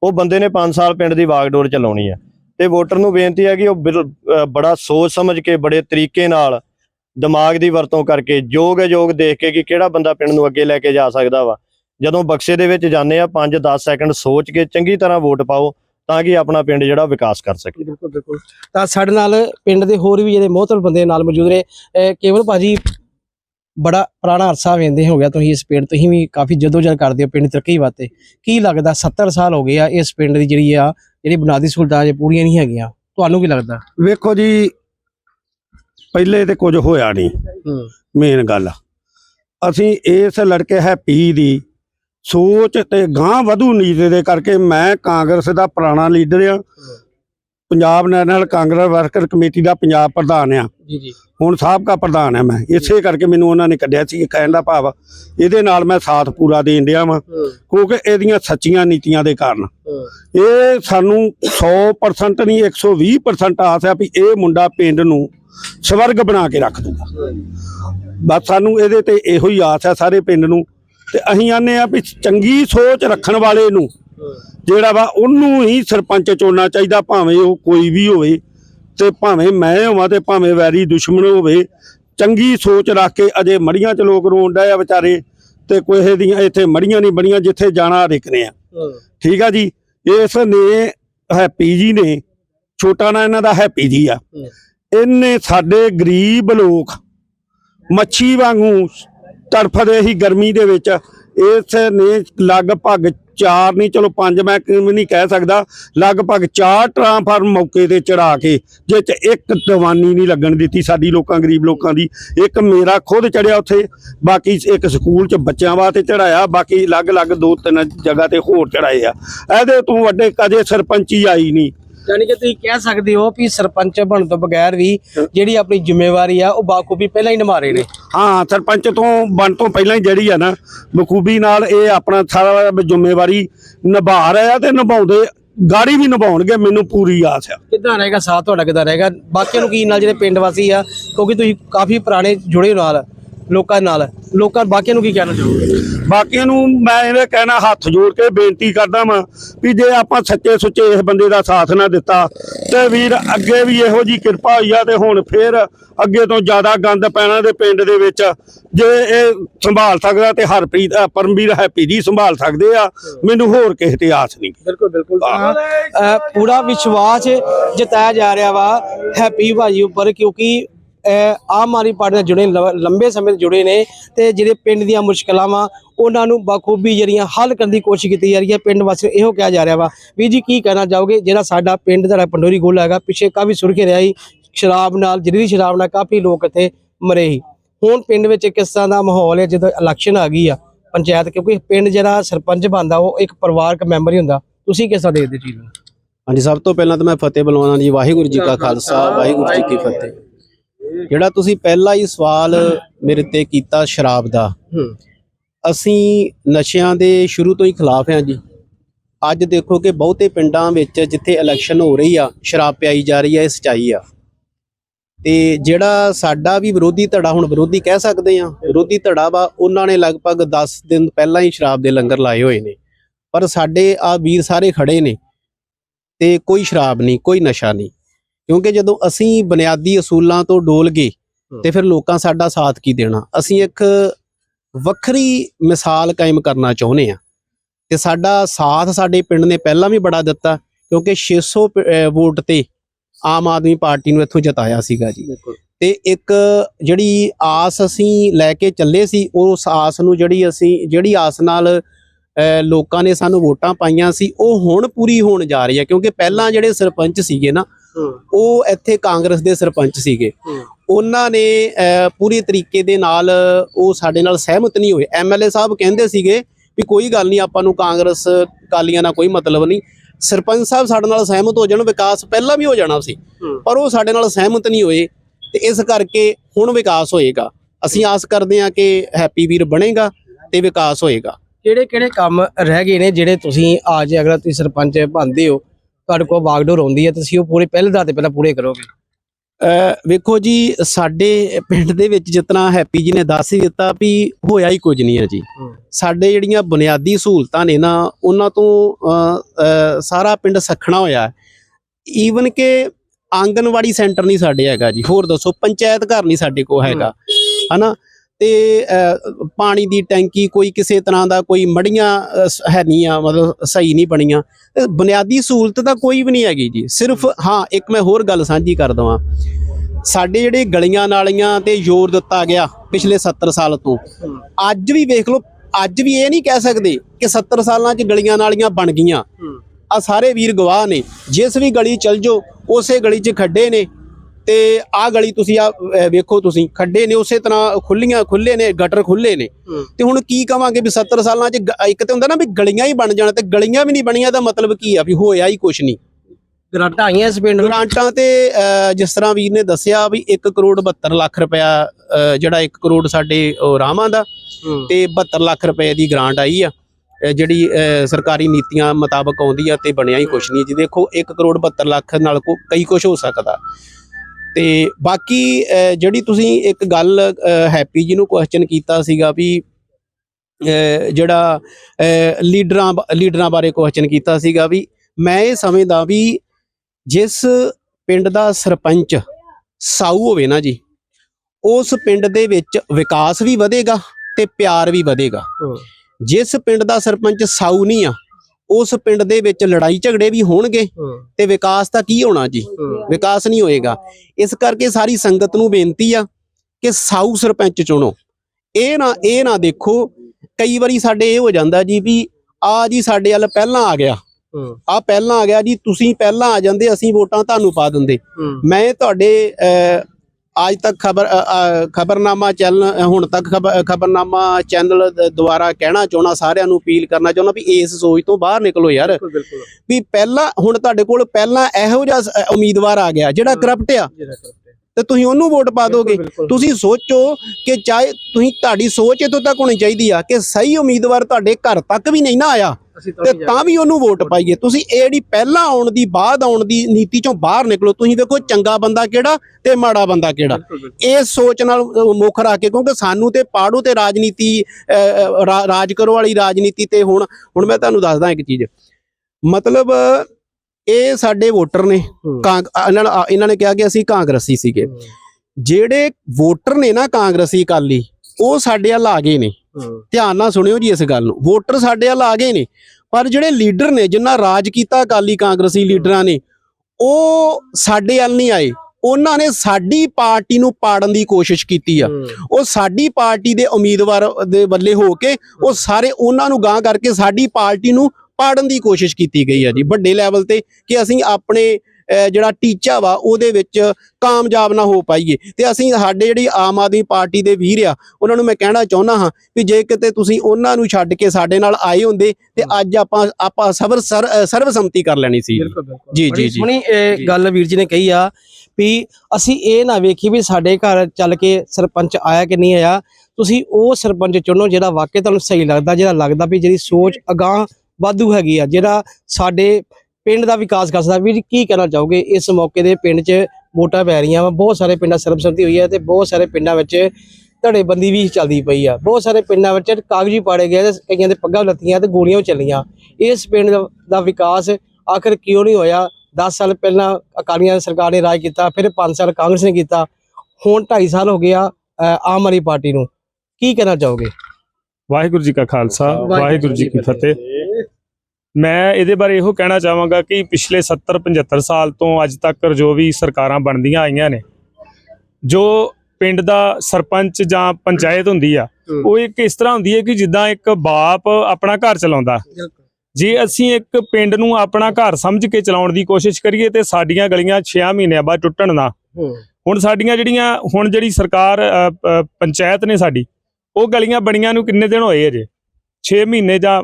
ਉਹ ਬੰਦੇ ਨੇ 5 ਸਾਲ ਪਿੰਡ ਦੀ ਵਾਗਡੋਰ ਚਲਾਉਣੀ ਆ ਤੇ ਵੋਟਰ ਨੂੰ ਬੇਨਤੀ ਹੈ ਕਿ ਉਹ ਬਿਲ- ਬੜਾ ਸੋਚ ਸਮਝ ਕੇ, ਬੜੇ ਤਰੀਕੇ ਨਾਲ ਦਿਮਾਗ ਦੀ ਵਰਤੋਂ ਕਰਕੇ ਯੋਗ ਅਯੋਗ ਦੇਖ ਕੇ ਕਿ ਕਿਹੜਾ ਬੰਦਾ ਪਿੰਡ ਨੂੰ ਅੱਗੇ ਲੈ ਕੇ ਜਾ ਸਕਦਾ ਵਾ। ਜਦੋਂ ਬਕਸੇ ਦੇ ਵਿੱਚ ਜਾਂਦੇ ਆ 5-10 ਸੈਕਿੰਡ ਸੋਚ ਕੇ ਚੰਗੀ ਤਰ੍ਹਾਂ ਵੋਟ ਪਾਓ ਤਾਂ ਕਿ ਆਪਣਾ ਪਿੰਡ ਜਿਹੜਾ ਵਿਕਾਸ ਕਰ ਸਕੇ। ਬਿਲਕੁਲ ਬਿਲਕੁਲ। ਤਾਂ ਸਾਡੇ ਨਾਲ ਪਿੰਡ ਦੇ ਹੋਰ ਵੀ ਜਿਹੜੇ ਮੋਹਤਰ ਬੰਦੇ ਨਾਲ ਮੌਜੂਦ ਨੇ, ਅਹ ਕੇਵਲ ਭਾਜੀ ਬੜਾ ਪੁਰਾਣਾ ਅਰਸਾ ਵੇਂਦੇ ਹੋ ਗਿਆ ਤੁਸੀਂ ਇਸ ਪਿੰਡ, ਤੁਸੀਂ ਵੀ ਕਾਫੀ ਜਦੋਜਦ ਕਰਦੇ ਹੋ ਪਿੰਡ ਤਰੱਕੀ ਵਾਸਤੇ। ਕੀ ਲੱਗਦਾ 70 ਸਾਲ ਹੋ ਗਏ ਆ ਇਸ ਪਿੰਡ ਦੀ ਜਿਹੜੀ ਆ ਜਿਹੜੀ ਬੁਨਿਆਦੀ ਸਹੂਲਤਾਂ ਜੇ ਪੂਰੀਆਂ ਨਹੀਂ ਹੈਗੀਆਂ ਤੁਹਾਨੂੰ ਕੀ ਲੱਗਦਾ? ਵੇਖੋ ਜੀ ਪਹਿਲੇ ਤੇ ਕੁਝ ਹੋਇਆ ਨਹੀਂ ਮੇਨ ਗੱਲ। ਅਸੀਂ ਇਸ ਲੜਕੇ ਹੈਪੀ ਦੀ ਸੋਚ ਤੇ ਗਾਂ ਵਧੂ ਨੀਤੀ ਦੇ ਕਰਕੇ ਮੈਂ ਕਾਂਗਰਸ ਦਾ ਪੁਰਾਣਾ ਲੀਡਰ ਆ Punjab National Congress Worker Committee ਦਾ ਪੰਜਾਬ ਪ੍ਰਧਾਨ ਆ ਜੀ ਜੀ। ਹੁਣ ਸਾਬਕਾ ਪ੍ਰਧਾਨ ਆ ਮੈਂ। ਇਸੇ ਕਰਕੇ ਮੈਨੂੰ ਉਹਨਾਂ ਨੇ ਕੱਢਿਆ ਸੀ ਕਹਿਣ ਦਾ ਭਾਵ ਇਹਦੇ ਨਾਲ ਮੈਂ ਸਾਥ ਪੂਰਾ ਦੇਣ ਡਿਆ ਵਾਂ ਕਿਉਂਕਿ ਇਹਦੀਆਂ ਸੱਚੀਆਂ ਨੀਤੀਆਂ ਦੇ ਕਾਰਨ। ਇਹ ਸਾਨੂੰ 100% ਨਹੀਂ 120% ਆਸ ਹੈ ਵੀ ਇਹ ਮੁੰਡਾ ਪਿੰਡ ਨੂੰ ਸਵਰਗ ਬਣਾ ਕੇ ਰੱਖ ਦੂਗਾ। ਬਸ ਸਾਨੂੰ ਇਹਦੇ ਤੇ ਇਹੋ ਹੀ ਆਸ ਹੈ ਸਾਰੇ ਪਿੰਡ ਨੂੰ। ਤੇ ਅਸੀਂ ਆਨੇ ਆ ਵੀ ਚੰਗੀ ਸੋਚ ਰੱਖਣ ਵਾਲੇ ਨੂੰ ਜਿਹੜਾ ਵਾ ਉਹਨੂੰ ਹੀ ਸਰਪੰਚ ਚੁਣਨਾ ਚਾਹੀਦਾ ਭਾਵੇਂ ਉਹ ਕੋਈ ਵੀ ਹੋਵੇ। ਤੇ ਭਾਵੇਂ ਮੈਂ ਹੋਵਾਂ ਤੇ ਭਾਵੇਂ ਵੈਰੀ ਦੁਸ਼ਮਣ ਹੋਵੇ ਚੰਗੀ ਸੋਚ ਰੱਖ ਕੇ ਅਜੇ ਮੜੀਆਂ ਚ ਲੋਕ ਰੋਣ ਡਏ ਆ ਵਿਚਾਰੇ ਤੇ ਕੋਈ ਦੀਆਂ ਇੱਥੇ ਮੜੀਆਂ ਨਹੀਂ ਬੜੀਆਂ ਜਿੱਥੇ ਜਾਣਾ ਰਿਕਨੇ ਆ। ਠੀਕ ਆ ਜੀ? ਇਸ ਨੇ ਹੈਪੀ ਜੀ ਨੇ ਛੋਟਾ ਨਾਂ ਇਹਨਾਂ ਦਾ ਹੈਪੀ ਜੀ ਆ। ਇਹਨੇ ਸਾਡੇ ਗਰੀਬ ਲੋਕ ਮੱਛੀ ਵਾਂਗੂ ਤੜਫਦੇ ਹੀ ਗਰਮੀ ਦੇ ਵਿੱਚ। ਇਸ ਨੇ ਲਗਭਗ ਚਾਰ ਨਹੀਂ, ਚਲੋ ਪੰਜ ਮੈਂ ਨਹੀਂ ਕਹਿ ਸਕਦਾ। ਲਗਭਗ ਚਾਰ ਟਰਾਂਸਫਾਰਮ ਮੌਕੇ ਤੇ ਚੜਾ ਕੇ, ਜਿਹ ਚ ਇੱਕ ਦੀਵਾਨੀ ਨਹੀਂ ਲੱਗਣ ਦਿੱਤੀ ਸਾਡੀ ਲੋਕਾਂ, ਗਰੀਬ ਲੋਕਾਂ ਦੀ। ਇੱਕ ਮੇਰਾ ਖੁਦ ਚੜਿਆ ਉੱਥੇ, ਬਾਕੀ ਇੱਕ ਸਕੂਲ ਚ ਬੱਚਿਆਂ ਵਾਸਤੇ ਚੜਾਇਆ, ਬਾਕੀ ਅਲੱਗ-ਅਲੱਗ ਦੋ ਤਿੰਨ ਜਗ੍ਹਾ ਤੇ ਹੋਰ ਚੜਾਏ ਆ। ਇਹਦੇ ਤੋਂ ਵੱਡੇ ਕਦੇ ਸਰਪੰਚੀ ਆਈ ਨਹੀਂ। ਯਾਨੀ ਕਿ ਤੁਸੀਂ ਕਹਿ ਸਕਦੇ ਹੋ ਵੀ ਸਰਪੰਚ ਬਣਨ ਤੋਂ ਬਗੈਰ ਵੀ ਜਿਹੜੀ ਆਪਣੀ ਜ਼ਿੰਮੇਵਾਰੀ ਆ ਉਹ ਬਾਖੂਬੀ ਪਹਿਲਾਂ ਹੀ ਨਿਭਾ ਰਹੇ ਨੇ। ਹਾਂ ਸਰਪੰਚ ਤੋਂ ਬਣ ਤੋਂ ਪਹਿਲਾਂ ਹੀ ਜਿਹੜੀ ਆ ਨਾ ਬਖੂਬੀ ਨਾਲ ਇਹ ਆਪਣਾ ਸਾਰਾ ਜ਼ਿੰਮੇਵਾਰੀ ਨਿਭਾ ਰਿਹਾ ਤੇ ਨਿਭਾਉਂਦੇ ਗਾੜੀ ਵੀ ਨਿਭਾਉਣਗੇ ਮੈਨੂੰ ਪੂਰੀ ਆਸ ਆ। ਕਿੱਦਾਂ ਰਹੇਗਾ ਸਾਥ ਤੁਹਾਡਾ ਕਿੱਦਾਂ ਰਹੇਗਾ? ਬਾਕੀਆਂ ਨੂੰ ਕੀ ਨਾਲ ਜਿਹੜੇ ਪਿੰਡ ਵਾਸੀ ਆ ਕਿਉਂਕਿ ਤੁਸੀਂ ਕਾਫੀ ਪੁਰਾਣੇ ਜੁੜੇ ਨਾਲ। ਲੋਕਾਂ ਨਾਲ। ਲੋਕਾਂ ਬਾਕੀਆਂ ਨੂੰ ਕੀ ਕਹਿਣਾ ਚਾਹੋਗੇ? ਬਾਕੀਆਂ ਨੂੰ ਮੈਂ ਇਹਦੇ ਕਹਿਣਾ ਹੱਥ ਜੋੜ ਕੇ ਬੇਨਤੀ ਕਰਦਾ ਵਾਂ ਵੀ ਜੇ ਆਪਾਂ ਸੱਚੇ ਸੁੱਚੇ ਇਸ ਬੰਦੇ ਦਾ ਸਾਥ ਨਾ ਦਿੱਤਾ ਤੇ ਵੀਰ ਅੱਗੇ ਵੀ ਇਹੋ ਜੀ ਕਿਰਪਾ ਹੋਈ ਆ ਤੇ ਹੁਣ ਫੇਰ ਅੱਗੇ ਤੋਂ ਜ਼ਿਆਦਾ ਗੰਦ ਪੈਣਾ ਦੇ ਪਿੰਡ ਦੇ ਵਿੱਚ। ਜੇ ਇਹ ਸੰਭਾਲ ਸਕਦਾ ਤੇ ਹਰਪ੍ਰੀਤ ਅ, ਪਰਮਵੀਰ ਹੈਪੀ ਜੀ ਸੰਭਾਲ ਸਕਦੇ ਆ ਮੈਨੂੰ ਹੋਰ ਕਿਸੇ ਤੇ ਆਸ ਨਹੀਂ। ਬਿਲਕੁਲ ਬਿਲਕੁਲ। ਪੂਰਾ ਵਿਸ਼ਵਾਸ ਜਤਾਇਆ ਜਾ ਰਿਹਾ ਵਾ ਹੈਪੀ ਭਾਜੀ ਉੱਪਰ ਕਿਉਂਕਿ ਆਮ ਆਦਮੀ ਪਾਰਟੀ ਨਾਲ ਜੁੜੇ ਲੰਬੇ ਸਮੇਂ ਤੋਂ ਜੁੜੇ ਨੇ ਤੇ ਜਿਹੜੇ ਪਿੰਡ ਦੀਆਂ ਮੁਸ਼ਕਲਾਂ ਵਾ ਉਹਨਾਂ ਨੂੰ ਬਖੂਬੀ ਜਿਹੜੀਆਂ ਹੱਲ ਕਰਨ ਦੀ ਕੋਸ਼ਿਸ਼ ਕੀਤੀ ਜਾ ਰਹੀ ਹੈ ਪਿੰਡ ਵਾਸੀਆਂ ਇਹੋ ਕਿਹਾ ਜਾ ਰਿਹਾ ਵਾ। ਵੀ ਜੀ ਕੀ ਕਹਿਣਾ ਚਾਹੋਗੇ? ਜਿਹੜਾ ਸਾਡਾ ਪਿੰਡ ਦਾ ਪੰਡੋਰੀ ਗੋਲਾ ਹੈਗਾ ਪਿੱਛੇ ਕਾਫੀ ਸੁਰਖੀ ਰਿਹਾ ਸੀ ਸ਼ਰਾਬ ਨਾਲ ਜ਼ਹਿਰੀਲੀ ਸ਼ਰਾਬ ਨਾਲ ਕਾਫੀ ਲੋਕ ਇੱਥੇ ਮਰੇ ਸੀ। ਹੁਣ ਪਿੰਡ ਵਿੱਚ ਕਿਸ ਤਰ੍ਹਾਂ ਦਾ ਮਾਹੌਲ ਹੈ ਜਦੋਂ ਇਲੈਕਸ਼ਨ ਆ ਗਈ ਆ ਪੰਚਾਇਤ ਕਿਉਂਕਿ ਪਿੰਡ ਜਿਹੜਾ ਸਰਪੰਚ ਬਣਦਾ ਉਹ ਇੱਕ ਪਰਿਵਾਰਕ ਮੈਂਬਰ ਹੀ ਹੁੰਦਾ। ਤੁਸੀਂ ਕਿਸ ਤਰ੍ਹਾਂ ਦੇਖਦੇ ਹੋ ਚੀਜ਼ ਨੂੰ? ਹਾਂਜੀ ਸਭ ਤੋਂ ਪਹਿਲਾਂ ਤਾਂ ਮੈਂ ਫਤਿਹ ਬੁਲਵਾਉਣਾ ਜੀ ਵਾਹਿਗੁਰੂ ਜੀ ਕਾ ਖਾਲਸਾ ਵਾਹਿਗੁਰੂ ਜੀ ਕੀ ਫਤਿਹ। ਜਿਹੜਾ ਤੁਸੀਂ ਪਹਿਲਾ ਹੀ ਸਵਾਲ ਮੇਰੇ ਤੇ ਕੀਤਾ ਸ਼ਰਾਬ ਦਾ। ਅਸੀਂ ਨਸ਼ਿਆਂ ਦੇ ਸ਼ੁਰੂ ਤੋਂ ਹੀ ਖਿਲਾਫ ਹਾਂ ਜੀ। ਅੱਜ ਦੇਖੋ ਕਿ ਬਹੁਤੇ ਪਿੰਡਾਂ ਵਿੱਚ ਜਿੱਥੇ ਇਲੈਕਸ਼ਨ ਹੋ ਰਹੀ ਆ ਸ਼ਰਾਬ ਪਿਆਈ ਜਾ ਰਹੀ ਆ ਇਹ ਸਚਾਈ ਆ। ਤੇ ਜਿਹੜਾ ਸਾਡਾ ਵੀ ਵਿਰੋਧੀ ਧੜਾ ਹੁਣ ਵਿਰੋਧੀ ਕਹਿ ਸਕਦੇ ਆ ਵਿਰੋਧੀ ਧੜਾ ਵਾ ਉਹਨਾਂ ਨੇ ਲਗਭਗ 10 ਦਿਨ ਪਹਿਲਾਂ ਹੀ ਸ਼ਰਾਬ ਦੇ ਲੰਗਰ ਲਾਏ ਹੋਏ ਨੇ। ਪਰ ਸਾਡੇ ਆ ਵੀਰ ਸਾਰੇ ਖੜੇ ਨੇ ਤੇ ਕੋਈ ਸ਼ਰਾਬ ਨਹੀਂ ਕੋਈ ਨਸ਼ਾ ਨਹੀਂ। ਕਿਉਂਕਿ ਜਦੋਂ ਅਸੀਂ ਬੁਨਿਆਦੀ ਅਸੂਲਾਂ ਤੋਂ ਡੋਲ ਗਏ ਤੇ ਫਿਰ ਲੋਕਾਂ ਸਾਡਾ ਸਾਥ ਕੀ ਦੇਣਾ? ਅਸੀਂ ਇੱਕ ਵੱਖਰੀ ਮਿਸਾਲ ਕਾਇਮ ਕਰਨਾ ਚਾਹੁੰਦੇ ਆ ਤੇ ਸਾਡਾ ਸਾਥ ਸਾਡੇ ਪਿੰਡ ਨੇ ਪਹਿਲਾਂ ਵੀ ਬੜਾ ਦਿੱਤਾ ਕਿਉਂਕਿ 600 ਪ- ਅਹ ਵੋਟ ਤੇ ਆਮ ਆਦਮੀ ਪਾਰਟੀ ਨੂੰ ਇੱਥੋਂ ਜਿਤਾਇਆ ਸੀਗਾ ਜੀ। ਤੇ ਇੱਕ ਜਿਹੜੀ ਆਸ ਅਸੀਂ ਲੈ ਕੇ ਚੱਲੇ ਸੀ ਉਸ ਆਸ ਨੂੰ ਜਿਹੜੀ ਅਸੀਂ ਜਿਹੜੀ ਆਸ ਨਾਲ ਲੋਕਾਂ ਨੇ ਸਾਨੂੰ ਵੋਟਾਂ ਪਾਈਆਂ ਸੀ ਉਹ ਹੁਣ ਪੂਰੀ ਹੋਣ ਜਾ ਰਹੀ ਹੈ। ਕਿਉਂਕਿ ਪਹਿਲਾਂ ਜਿਹੜੇ ਸਰਪੰਚ ਸੀਗੇ ਨਾ ਉਹ ਇੱਥੇ ਕਾਂਗਰਸ ਦੇ ਸਰਪੰਚ ਸੀਗੇ। ਉਹਨਾਂ ਨੇ ਪੂਰੀ ਤਰੀਕੇ ਦੇ ਨਾਲ ਉਹ ਸਾਡੇ ਨਾਲ ਸਹਿਮਤ ਨਹੀਂ ਹੋਏ। ਐਮਐਲਏ ਸਾਹਿਬ ਕਹਿੰਦੇ ਸੀਗੇ ਵੀ ਕੋਈ ਗੱਲ ਨਹੀਂ ਆਪਾਂ ਨੂੰ ਕਾਂਗਰਸ ਕਾਲੀਆਂ ਨਾਲ ਕੋਈ ਮਤਲਬ ਨਹੀਂ। ਸਰਪੰਚ ਸਾਹਿਬ ਸਾਡੇ ਨਾਲ ਸਹਿਮਤ ਹੋ ਜਾਣ ਵਿਕਾਸ ਪਹਿਲਾਂ ਵੀ ਹੋ ਜਾਣਾ ਸੀ। ਪਰ ਉਹ ਸਾਡੇ ਨਾਲ ਸਹਿਮਤ ਨਹੀਂ ਹੋਏ ਤੇ ਇਸ ਕਰਕੇ ਹੁਣ ਵਿਕਾਸ ਹੋਏਗਾ। ਅਸੀਂ ਆਸ ਕਰਦੇ ਹਾਂ ਕਿ ਹੈਪੀ ਵੀਰ ਬਣੇਗਾ ਤੇ ਵਿਕਾਸ ਹੋਏਗਾ। ਕਿਹੜੇ ਕਿਹੜੇ ਕੰਮ ਰਹਿ ਗਏ ਨੇ ਜਿਹੜੇ ਤੁਸੀਂ ਅੱਜ ਅਗਰ ਤੁਸੀਂ ਸਰਪੰਚ ਬਣਦੇ ਹੋ? ਤੁਹਾਡੇ ਕੋਲ ਬਾਗਡੋਰ ਆਉਂਦੀ ਹੈ ਤੁਸੀਂ ਉਹ ਪੂਰੇ ਪਹਿਲੇ ਦਾ ਤੇ ਪਹਿਲਾਂ ਪੂਰੇ ਕਰੋਗੇ। ਵੇਖੋ ਜੀ ਸਾਡੇ ਪਿੰਡ ਦੇ ਵਿੱਚ ਜਿਤਨਾ ਹੈਪੀ ਜੀ ਨੇ ਦੱਸ ਹੀ ਦਿੱਤਾ ਵੀ ਹੋਇਆ ਹੀ ਕੁਝ ਨਹੀਂ ਹੈ ਜੀ। ਸਾਡੇ ਜਿਹੜੀਆਂ ਬੁਨਿਆਦੀ ਸਹੂਲਤਾਂ ਨੇ ਨਾ ਉਹਨਾਂ ਤੋਂ ਸਾਰਾ ਪਿੰਡ ਸਖਣਾ ਹੋਇਆ। ਈਵਨ ਕਿ ਆਂਗਨਵਾੜੀ ਸੈਂਟਰ ਨਹੀਂ ਸਾਡੇ ਹੈਗਾ ਜੀ। ਹੋਰ ਦੱਸੋ ਪੰਚਾਇਤ ਘਰ ਨਹੀਂ ਸਾਡੇ ਕੋਲ ਹੈਗਾ। ਹਨਾ? ਤੇ ਪਾਣੀ ਦੀ ਟੈਂਕੀ ਕੋਈ ਕਿਸੇ ਤਰ੍ਹਾਂ ਦਾ ਕੋਈ ਮੜੀਆਂ ਹੈ ਨਹੀਂ ਆ ਮਤਲਬ ਸਹੀ ਨਹੀਂ ਬਣੀਆਂ। ਬੁਨਿਆਦੀ ਸਹੂਲਤ ਤਾਂ ਕੋਈ ਵੀ ਨਹੀਂ ਹੈਗੀ ਜੀ। ਸਿਰਫ ਹਾਂ। ਇੱਕ ਮੈਂ ਹੋਰ ਗੱਲ ਸਾਂਝੀ ਕਰ ਦਵਾਂ। ਸਾਡੇ ਜਿਹੜੇ ਗਲੀਆਂ ਨਾਲੀਆਂ ਤੇ ਜ਼ੋਰ ਦਿੱਤਾ ਗਿਆ ਪਿਛਲੇ 70 ਸਾਲ ਤੋਂ ਅੱਜ ਵੀ ਵੇਖ ਲਓ ਅੱਜ ਵੀ ਇਹ ਨਹੀਂ ਕਹਿ ਸਕਦੇ ਕਿ 70 ਸਾਲਾਂ 'ਚ ਗਲੀਆਂ ਨਾਲੀਆਂ ਬਣ ਗਈਆਂ। ਆ ਸਾਰੇ ਵੀਰ ਗਵਾਹ ਨੇ। ਜਿਸ ਵੀ ਗਲੀ ਚਲ ਜਾਓ ਉਸੇ ਗਲੀ 'ਚ ਖੱਡੇ ਨੇ। ਤੇ ਆ ਗਲੀ ਤੁਸੀਂ ਆ ਵੇਖੋ ਤੁਸੀਂ ਖੱਡੇ ਨੇ ਉਸੇ ਤਰ੍ਹਾਂ ਖੁੱਲੀਆਂ ਖੁੱਲੇ ਨੇ ਗਟਰ ਖੁੱਲੇ ਨੇ। ਤੇ ਹੁਣ ਕੀ ਕਵਾਂਗੇ ਵੀ 70 ਸਾਲਾਂ 'ਚ ਇੱਕ ਤੇ ਹੁੰਦਾ ਨਾ ਵੀ ਗਲੀਆਂ ਹੀ ਬਣ ਜਾਣ ਤੇ ਗਲੀਆਂ ਵੀ ਨਹੀਂ ਬਣੀਆਂ ਦਾ ਮਤਲਬ ਕੀ ਆ ਵੀ ਹੋਇਆ ਹੀ ਕੁਛ ਨਹੀਂ। ਗਰਾਂਟਾਂ ਆਈਆਂ ਇਸ ਪਿੰਡ ਨੂੰ? ਗ੍ਰਾਂਟਾਂ ਤੇ ਜਿਸ ਤਰ੍ਹਾਂ ਵੀਰ ਨੇ ਦੱਸਿਆ ਵੀ 1 ਕਰੋੜ 72 ਲੱਖ ਰੁਪਇਆ ਜਿਹੜਾ 1 ਕਰੋੜ ਸਾਡੇ ਰਾਵਾਂ ਦਾ ਤੇ 72 ਲੱਖ ਰੁਪਏ ਦੀ ਗ੍ਰਾਂਟ ਆਈ ਆ। ਜਿਹੜੀ ਸਰਕਾਰੀ ਨੀਤੀਆਂ ਮੁਤਾਬਕ ਆਉਂਦੀ ਆ ਤੇ ਬਣਿਆ ਹੀ ਕੁਛ ਨਹੀਂ। ਜੀ ਦੇਖੋ 1 ਕਰੋੜ 72 ਲੱਖ ਨਾਲ ਕਈ ਕੁਛ ਹੋ ਸਕਦਾ। ਤੇ ਬਾਕੀ ਜਿਹੜੀ ਤੁਸੀਂ ਇੱਕ ਗੱਲ ਹੈਪੀ ਜੀ ਨੂੰ ਕੁਐਸਚਨ ਕੀਤਾ ਸੀਗਾ ਵੀ ਜਿਹੜਾ ਲੀਡਰਾਂ ਲੀਡਰਾਂ ਬਾਰੇ ਕੁਐਸਚਨ ਕੀਤਾ ਸੀਗਾ ਵੀ ਮੈਂ ਇਹ ਸਮਝਦਾ ਵੀ ਜਿਸ ਪਿੰਡ ਦਾ ਸਰਪੰਚ ਸਾਊ ਹੋਵੇ ਨਾ ਜੀ ਉਸ ਪਿੰਡ ਦੇ ਵਿੱਚ ਵਿਕਾਸ ਵੀ ਵਧੇਗਾ ਤੇ ਪਿਆਰ ਵੀ ਵਧੇਗਾ। ਜਿਸ ਪਿੰਡ ਦਾ ਸਰਪੰਚ ਸਾਊ ਨਹੀਂ ਆ ਉਸ ਪਿੰਡ ਦੇ ਵਿੱਚ ਲੜਾਈ ਝਗੜੇ ਵੀ ਹੋਣਗੇ ਤੇ ਵਿਕਾਸ ਤਾਂ ਕੀ ਹੋਣਾ ਜੀ? ਵਿਕਾਸ ਨਹੀਂ ਹੋਏਗਾ। ਇਸ ਕਰਕੇ ਸਾਰੀ ਸੰਗਤ ਨੂੰ ਬੇਨਤੀ ਆ ਕਿ ਸਾਊ ਸਰਪੰਚ ਚੁਣੋ। ਇਹ ਨਾ ਇਹ ਨਾ ਦੇਖੋ ਕਈ ਵਾਰੀ ਸਾਡੇ ਇਹ ਹੋ ਜਾਂਦਾ ਜੀ ਵੀ ਆ ਜੀ ਸਾਡੇ ਵੱਲ ਪਹਿਲਾਂ ਆ ਗਿਆ। ਆ ਪਹਿਲਾਂ ਆ ਗਿਆ ਜੀ ਤੁਸੀਂ ਪਹਿਲਾਂ ਆ ਜਾਂਦੇ ਅਸੀਂ ਵੋਟਾਂ ਤੁਹਾਨੂੰ ਪਾ ਦਿੰਦੇ। ਮੈਂ ਤੁਹਾਡੇ ਅੱਜ ਤੱਕ ਖਬਰ ਖਬਰਨਾਮਾ ਚੈਨਲ ਹੁਣ ਤੱਕ ਖਬਰ- ਖਬਰਨਾਮਾ ਚੈਨਲ ਦੁਆਰਾ ਕਹਿਣਾ ਚਾਹਣਾ ਸਾਰਿਆਂ ਨੂੰ ਅਪੀਲ ਕਰਨਾ ਚਾਹੁੰਦਾ ਵੀ ਇਸ ਸੋਚ ਤੋਂ ਬਾਹਰ ਨਿਕਲੋ ਯਾਰ। ਵੀ ਪਹਿਲਾਂ ਹੁਣ ਤੁਹਾਡੇ ਕੋਲ ਪਹਿਲਾਂ ਇਹੋ ਜਿਹਾ ਉਮੀਦਵਾਰ ਆ ਗਿਆ ਜਿਹੜਾ ਕਰਪਟ ਆ। ਤੇ ਤੁਸੀਂ ਉਹਨੂੰ ਵੋਟ ਪਾ ਦੋਗੇ। ਤੁਸੀਂ ਸੋਚੋ ਕਿ ਚਾਹੇ ਤੁਸੀਂ ਤੁਹਾਡੀ ਸੋਚ ਇਤੋਂ ਤੱਕ ਹੋਣੀ ਚਾਹੀਦੀ ਆ ਕਿ ਸਹੀ ਉਮੀਦਵਾਰ ਤੁਹਾਡੇ ਘਰ ਤੱਕ ਵੀ ਨਹੀਂ ਨਾ ਆਇਆ ਤੇ ਤਾਂ ਵੀ ਉਹਨੂੰ ਵੋਟ ਪਾਈਏ। ਤੁਸੀਂ ਇਹ ਜਿਹੜੀ ਪਹਿਲਾਂ ਆਉਣ ਦੀ ਬਾਅਦ ਆਉਣ ਦੀ ਨੀਤੀ ਚੋਂ ਬਾਹਰ ਨਿਕਲੋ। ਤੁਸੀਂ ਵੇਖੋ ਚੰਗਾ ਬੰਦਾ ਕਿਹੜਾ ਤੇ ਮਾੜਾ ਬੰਦਾ ਕਿਹੜਾ। ਇਸ ਸੋਚ ਨਾਲ ਮੁੱਖ ਰੱਖ ਕੇ ਕਿਉਂਕਿ ਸਾਨੂੰ ਤੇ ਪਾੜੋ ਤੇ ਰਾਜਨੀਤੀ ਰਾਜ ਕਰੋ ਵਾਲੀ ਰਾਜਨੀਤੀ ਤੇ ਹੁਣ ਹੁਣ ਮੈਂ ਤੁਹਾਨੂੰ ਦੱਸਦਾ ਇੱਕ ਚੀਜ਼। ਮਤਲਬ ਇਹ ਸਾਡੇ ਵੋਟਰ ਨੇ ਇਹਨਾਂ ਨੇ ਇਹਨਾਂ ਨੇ ਕਿਹਾ ਕਿ ਅਸੀਂ ਕਾਂਗਰਸੀ ਸੀਗੇ। ਜਿਹੜੇ ਵੋਟਰ ਨੇ ਨਾ ਕਾਂਗਰਸੀ ਅਕਾਲੀ ਉਹ ਸਾਡੇ ਵੱਲ ਆ ਗਏ ਨੇ। ਧਿਆਨ ਨਾਲ ਸੁਣਿਓ ਜੀ ਇਸ ਗੱਲ ਨੂੰ। ਵੋਟਰ ਸਾਡੇ ਵੱਲ ਆ ਗਏ ਨੇ ਪਰ ਜਿਹੜੇ ਲੀਡਰ ਨੇ ਜਿਨ੍ਹਾਂ ਰਾਜ ਕੀਤਾ ਅਕਾਲੀ ਕਾਂਗਰਸੀ ਲੀਡਰਾਂ ਨੇ ਉਹ ਸਾਡੇ ਵੱਲ ਨਹੀਂ ਆਏ। ਉਹਨਾਂ ਨੇ ਸਾਡੀ ਪਾਰਟੀ ਨੂੰ ਪਾੜਨ ਦੀ ਕੋਸ਼ਿਸ਼ ਕੀਤੀ ਆ। ਉਹ ਸਾਡੀ ਪਾਰਟੀ ਦੇ ਉਮੀਦਵਾਰ ਦੇ ਵੱਲੇ ਹੋ ਕੇ ਉਹ ਸਾਰੇ ਉਹਨਾਂ ਨੂੰ ਗਾਂ ਕਰਕੇ ਸਾਡੀ ਪਾਰਟੀ ਨੂੰ ਪਾੜਨ ਦੀ ਕੋਸ਼ਿਸ਼ ਕੀਤੀ ਗਈ ਆ ਜੀ ਵੱਡੇ ਲੈਵਲ ਤੇ ਕਿ ਅਸੀਂ ਆਪਣੇ ਜਿਹੜਾ ਟੀਚਾ ਵਾ ਉਹਦੇ ਵਿੱਚ ਕਾਮਯਾਬ ਨਾ ਹੋ ਪਾਈਏ। ਤੇ ਅਸੀਂ ਸਾਡੇ ਜਿਹੜੀ ਆਮ ਆਦਮੀ ਪਾਰਟੀ ਦੇ ਵੀਰ ਆ ਉਹਨਾਂ ਨੂੰ ਮੈਂ ਕਹਿਣਾ ਚਾਹੁੰਦਾ ਹਾਂ ਵੀ ਜੇ ਕਿਤੇ ਤੁਸੀਂ ਉਹਨਾਂ ਨੂੰ ਛੱਡ ਕੇ ਸਾਡੇ ਨਾਲ ਆਏ ਹੁੰਦੇ ਤੇ ਅੱਜ ਆਪਾਂ ਆਪਾਂ ਸਬਰ ਸਰ- ਅਹ, ਸਰਬਸੰਮਤੀ ਕਰ ਲੈਣੀ ਸੀ ਜੀ। ਜੀ ਜੀ ਸੋਹਣੀ ਇਹ ਗੱਲ ਵੀਰ ਜੀ ਨੇ ਕਹੀ ਆ ਵੀ ਅਸੀਂ ਇਹ ਨਾ ਵੇਖੀ ਵੀ ਸਾਡੇ ਘਰ ਚੱਲ ਕੇ ਸਰਪੰਚ ਆਇਆ ਕਿ ਨਹੀਂ ਆਇਆ। ਤੁਸੀਂ ਉਹ ਸਰਪੰਚ ਚੁਣੋ ਜਿਹੜਾ ਵਾਕਿਆ ਤੁਹਾਨੂੰ ਸਹੀ ਲੱਗਦਾ ਜਿਹੜਾ ਲੱਗਦਾ ਵੀ ਜਿਹੜੀ ਸੋਚ ਅਗਾਹ ਵਾਧੂ ਹੈਗੀ ਆ ਜਿਹੜਾ ਸਾਡੇ ਪਿੰਡ ਦਾ ਵਿਕਾਸ ਕਰ ਸਕਦਾ। ਵੀਰ ਜੀ ਕੀ ਕਹਿਣਾ ਚਾਹੋਗੇ? ਇਸ ਮੌਕੇ ਦੇ ਪਿੰਡ 'ਚ ਵੋਟਾਂ ਪੈ ਰਹੀਆਂ ਵਾ ਬਹੁਤ ਸਾਰੇ ਪਿੰਡਾਂ ਸਰਬਸੰਮਤੀ ਹੋਈ ਹੈ ਤੇ ਬਹੁਤ ਸਾਰੇ ਪਿੰਡਾਂ ਵਿੱਚ ਧੜੇਬੰਦੀ ਵੀ ਚੱਲਦੀ ਪਈ ਆ। ਬਹੁਤ ਸਾਰੇ ਪਿੰਡਾਂ ਵਿੱਚ ਕਾਗਜ਼ੀ ਪਾੜੇ ਗਏ ਤੇ ਕਈਆਂ ਦੇ ਪੱਗਾਂ ਲੱਤੀਆਂ ਤੇ ਗੋਲੀਆਂ ਵੀ ਚੱਲੀਆਂ। ਇਸ ਪਿੰਡ ਦਾ- ਵਿਕਾਸ ਆਖਰ ਕਿਉਂ ਨਹੀਂ ਹੋਇਆ? 10 ਸਾਲ ਪਹਿਲਾਂ ਅਕਾਲੀਆਂ ਦੀ ਸਰਕਾਰ ਨੇ ਰਾਜ ਕੀਤਾ ਫਿਰ 5 ਸਾਲ ਕਾਂਗਰਸ ਨੇ ਕੀਤਾ। ਹੁਣ 2.5 ਸਾਲ ਹੋ ਗਿਆ ਆਮ ਆਦਮੀ ਪਾਰਟੀ ਨੂੰ। ਕੀ ਕਹਿਣਾ ਚਾਹੋਗੇ? ਵਾਹਿਗੁਰੂ ਜੀ ਕਾ ਖਾਲਸਾ ਵਾਹਿਗੁਰੂ ਜੀ ਕੀ ਫਤਿਹ। ਮੈਂ ਇਹਦੇ ਬਾਰੇ ਇਹੋ ਕਹਿਣਾ ਚਾਹਾਂਗਾ ਕਿ ਪਿਛਲੇ 70 75 ਸਾਲ ਤੋਂ ਅੱਜ ਤੱਕ ਜੋ ਵੀ ਸਰਕਾਰਾਂ ਬਣਦੀਆਂ ਆਈਆਂ ਨੇ ਜੋ ਪਿੰਡ ਦਾ ਸਰਪੰਚ ਜਾਂ ਪੰਚਾਇਤ ਹੁੰਦੀ ਆ ਉਹ ਇੱਕ ਇਸ ਤਰ੍ਹਾਂ ਹੁੰਦੀ ਹੈ ਕਿ ਜਿੱਦਾਂ ਇੱਕ ਬਾਪ ਆਪਣਾ ਘਰ ਚਲਾਉਂਦਾ। ਜੇ ਅਸੀਂ ਇੱਕ ਪਿੰਡ ਨੂੰ ਆਪਣਾ ਘਰ ਸਮਝ ਕੇ ਚਲਾਉਣ ਦੀ ਕੋਸ਼ਿਸ਼ ਕਰੀਏ ਤੇ ਸਾਡੀਆਂ ਗਲੀਆਂ 6 ਮਹੀਨਿਆਂ ਬਾਅਦ ਟੁੱਟਣ ਨਾ। ਹੁਣ ਸਾਡੀਆਂ ਜਿਹੜੀਆਂ ਹੁਣ ਜਿਹੜੀ ਸਰਕਾਰ ਪੰਚਾਇਤ ਨੇ ਸਾਡੀ ਉਹ ਗਲੀਆਂ ਬਣੀਆਂ ਨੂੰ ਕਿੰਨੇ ਦਿਨ ਹੋਏ ਅਜੇ? 6 ਮਹੀਨੇ ਜਾਂ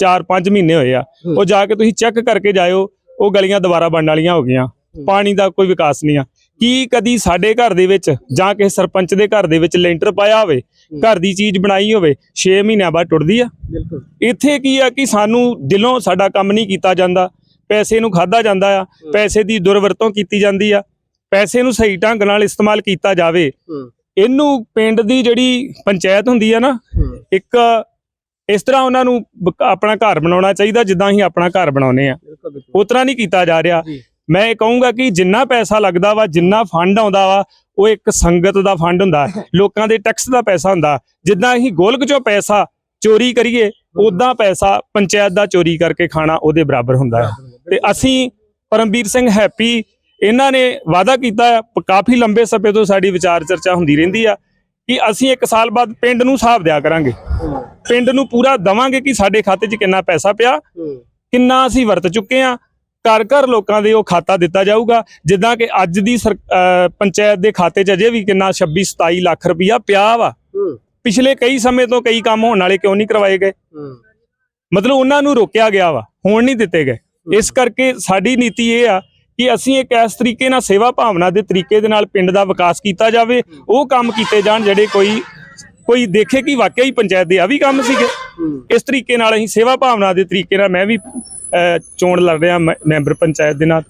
4-5 ਮਹੀਨੇ ਹੋਏ ਆ। ਉਹ ਜਾ ਕੇ ਤੁਸੀਂ ਚੈੱਕ ਕਰਕੇ ਜਾਇਓ ਉਹ ਗਲੀਆਂ ਦੁਬਾਰਾ ਬਣਨ ਵਾਲੀਆਂ ਹੋ ਗਈਆਂ। ਪਾਣੀ ਦਾ ਕੋਈ ਵਿਕਾਸ ਨਹੀਂ ਆ। ਕੀ ਕਦੀ ਸਾਡੇ ਘਰ ਦੇ ਵਿੱਚ ਜਾਂ ਕਿਸੇ ਸਰਪੰਚ ਦੇ ਘਰ ਦੇ ਵਿੱਚ ਲੈਂਟਰ ਪਾਇਆ ਹੋਵੇ ਘਰ ਦੀ ਚੀਜ਼ ਬਣਾਈ ਹੋਵੇ 6 ਮਹੀਨਿਆਂ ਬਾਅਦ ਟੁੱਟਦੀ ਆ? ਇੱਥੇ ਕੀ ਆ ਕਿ ਸਾਨੂੰ ਦਿਲੋਂ ਸਾਡਾ ਕੰਮ ਨਹੀਂ ਕੀਤਾ ਜਾਂਦਾ ਪੈਸੇ ਨੂੰ ਖਾਦਾ ਜਾਂਦਾ ਆ ਪੈਸੇ ਦੀ ਦੁਰਵਰਤੋਂ ਕੀਤੀ ਜਾਂਦੀ ਆ। ਪੈਸੇ ਨੂੰ ਸਹੀ ਢੰਗ ਨਾਲ ਇਸਤੇਮਾਲ ਕੀਤਾ ਜਾਵੇ। ਇਹਨੂੰ ਪਿੰਡ ਦੀ ਜਿਹੜੀ ਪੰਚਾਇਤ ਹੁੰਦੀ ਆ ਨਾ ਇੱਕ ਇਸ ਤਰ੍ਹਾਂ ਉਹਨਾਂ ਨੂੰ ਬ- ਆਪਣਾ ਘਰ ਬਣਾਉਣਾ ਚਾਹੀਦਾ ਜਿੱਦਾਂ ਅਸੀਂ ਆਪਣਾ ਘਰ ਬਣਾਉਨੇ ਆ ਤਰ੍ਹਾਂ ਨਹੀਂ ਕੀਤਾ ਜਾ ਰਿਹਾ। ਮੈਂ ਇਹ ਕਹੂੰਗਾ ਕਿ ਜਿੰਨਾ ਪੈਸਾ ਲੱਗਦਾ ਵਾ ਜਿੰਨਾ ਫੰਡ ਆਉਂਦਾ ਵਾ ਉਹ ਇੱਕ ਸੰਗਤ ਦਾ ਫੰਡ ਹੁੰਦਾ। *laughs* ਲੋਕਾਂ ਦੇ ਟੈਕਸ ਦਾ ਪੈਸਾ ਹੁੰਦਾ। ਜਿੱਦਾਂ ਅਸੀਂ ਗੋਲਕ ਚੋਂ ਪੈਸਾ ਚੋਰੀ ਕਰੀਏ ਉਦਾਂ ਪੈਸਾ ਪੰਚਾਇਤ ਦਾ ਚੋਰੀ ਕਰਕੇ ਖਾਣਾ ਉਹਦੇ ਬਰਾਬਰ ਹੁੰਦਾ ਹੈ ਤੇ ਅਸੀਂ ਪਰਮਵੀਰ ਸਿੰਘ ਹੈਪੀ ਇਹਨਾਂ ਨੇ ਵਾਅਦਾ ਕੀਤਾ ਹੈ, ਪ- ਕਾਫੀ ਲੰਬੇ ਸਮੇਂ ਤੋਂ ਸਾਡੀ ਵਿਚਾਰ ਚਰਚਾ ਹੁੰਦੀ ਰਹਿੰਦੀ ਆ। ਕਿ ਅਸੀਂ ਇੱਕ ਸਾਲ ਬਾਅਦ ਪਿੰਡ ਨੂੰ ਹਿਸਾਬ ਦਿਆ ਕਰਾਂਗੇ। ਪਿੰਡ ਨੂੰ ਪੂਰਾ ਦਵਾਂਗੇ ਕਿ ਸਾਡੇ ਖਾਤੇ 'ਚ ਕਿੰਨਾ ਪੈਸਾ ਪਿਆ, ਕਿੰਨਾ ਅਸੀਂ ਵਰਤ ਚੁੱਕੇ ਆ ਘਰ ਘਰ ਲੋਕਾਂ ਦੇ ਉਹ ਖਾਤਾ ਦਿੱਤਾ ਜਾਊਗਾ। ਜਿੱਦਾਂ ਕਿ ਅੱਜ ਦੀ ਸਰ- ਪੰਚਾਇਤ ਦੇ ਖਾਤੇ 'ਚ ਅਜੇ ਵੀ ਕਿੰਨਾ 26 27 ਲੱਖ ਰੁਪਈਆ ਪਿਆ ਵਾ। ਪਿਛਲੇ ਕਈ ਸਮੇਂ ਤੋਂ ਕਈ ਕੰਮ ਹੋਣ ਵਾਲੇ ਕਿਉਂ ਨਹੀਂ ਕਰਵਾਏ ਗਏ? ਮਤਲਬ ਉਹਨਾਂ ਨੂੰ ਰੋਕਿਆ ਗਿਆ ਵਾ, ਹੋਣ ਨਹੀਂ ਦਿੱਤੇ ਗਏ। ਇਸ ਕਰਕੇ ਸਾਡੀ ਨੀਤੀ ਇਹ ਆ ਕਿ ਅਸੀਂ ਇੱਕ ਇਸ ਤਰੀਕੇ ਨਾਲ ਸੇਵਾ ਭਾਵਨਾ ਦੇ ਤਰੀਕੇ ਦੇ ਨਾਲ ਪਿੰਡ ਦਾ ਵਿਕਾਸ ਕੀਤਾ ਜਾਵੇ ਉਹ ਕੰਮ ਕੀਤੇ ਜਾਣ ਜਿਹੜੇ ਕੋਈ ਕੋਈ ਦੇਖੇ ਕਿ ਵਾਕਿਆ ਹੀ ਪੰਚਾਇਤ ਦੇ ਆ ਵੀ ਕੰਮ ਸੀਗੇ। ਇਸ ਤਰੀਕੇ ਨਾਲ ਅਸੀਂ ਸੇਵਾ ਭਾਵਨਾ ਦੇ ਤਰੀਕੇ ਨਾਲ ਮੈਂ ਵੀ ਚੋਣ ਲੜ ਰਿਹਾ ਮੈਂਬਰ ਪੰਚਾਇਤ ਦੇ ਨਾਲ।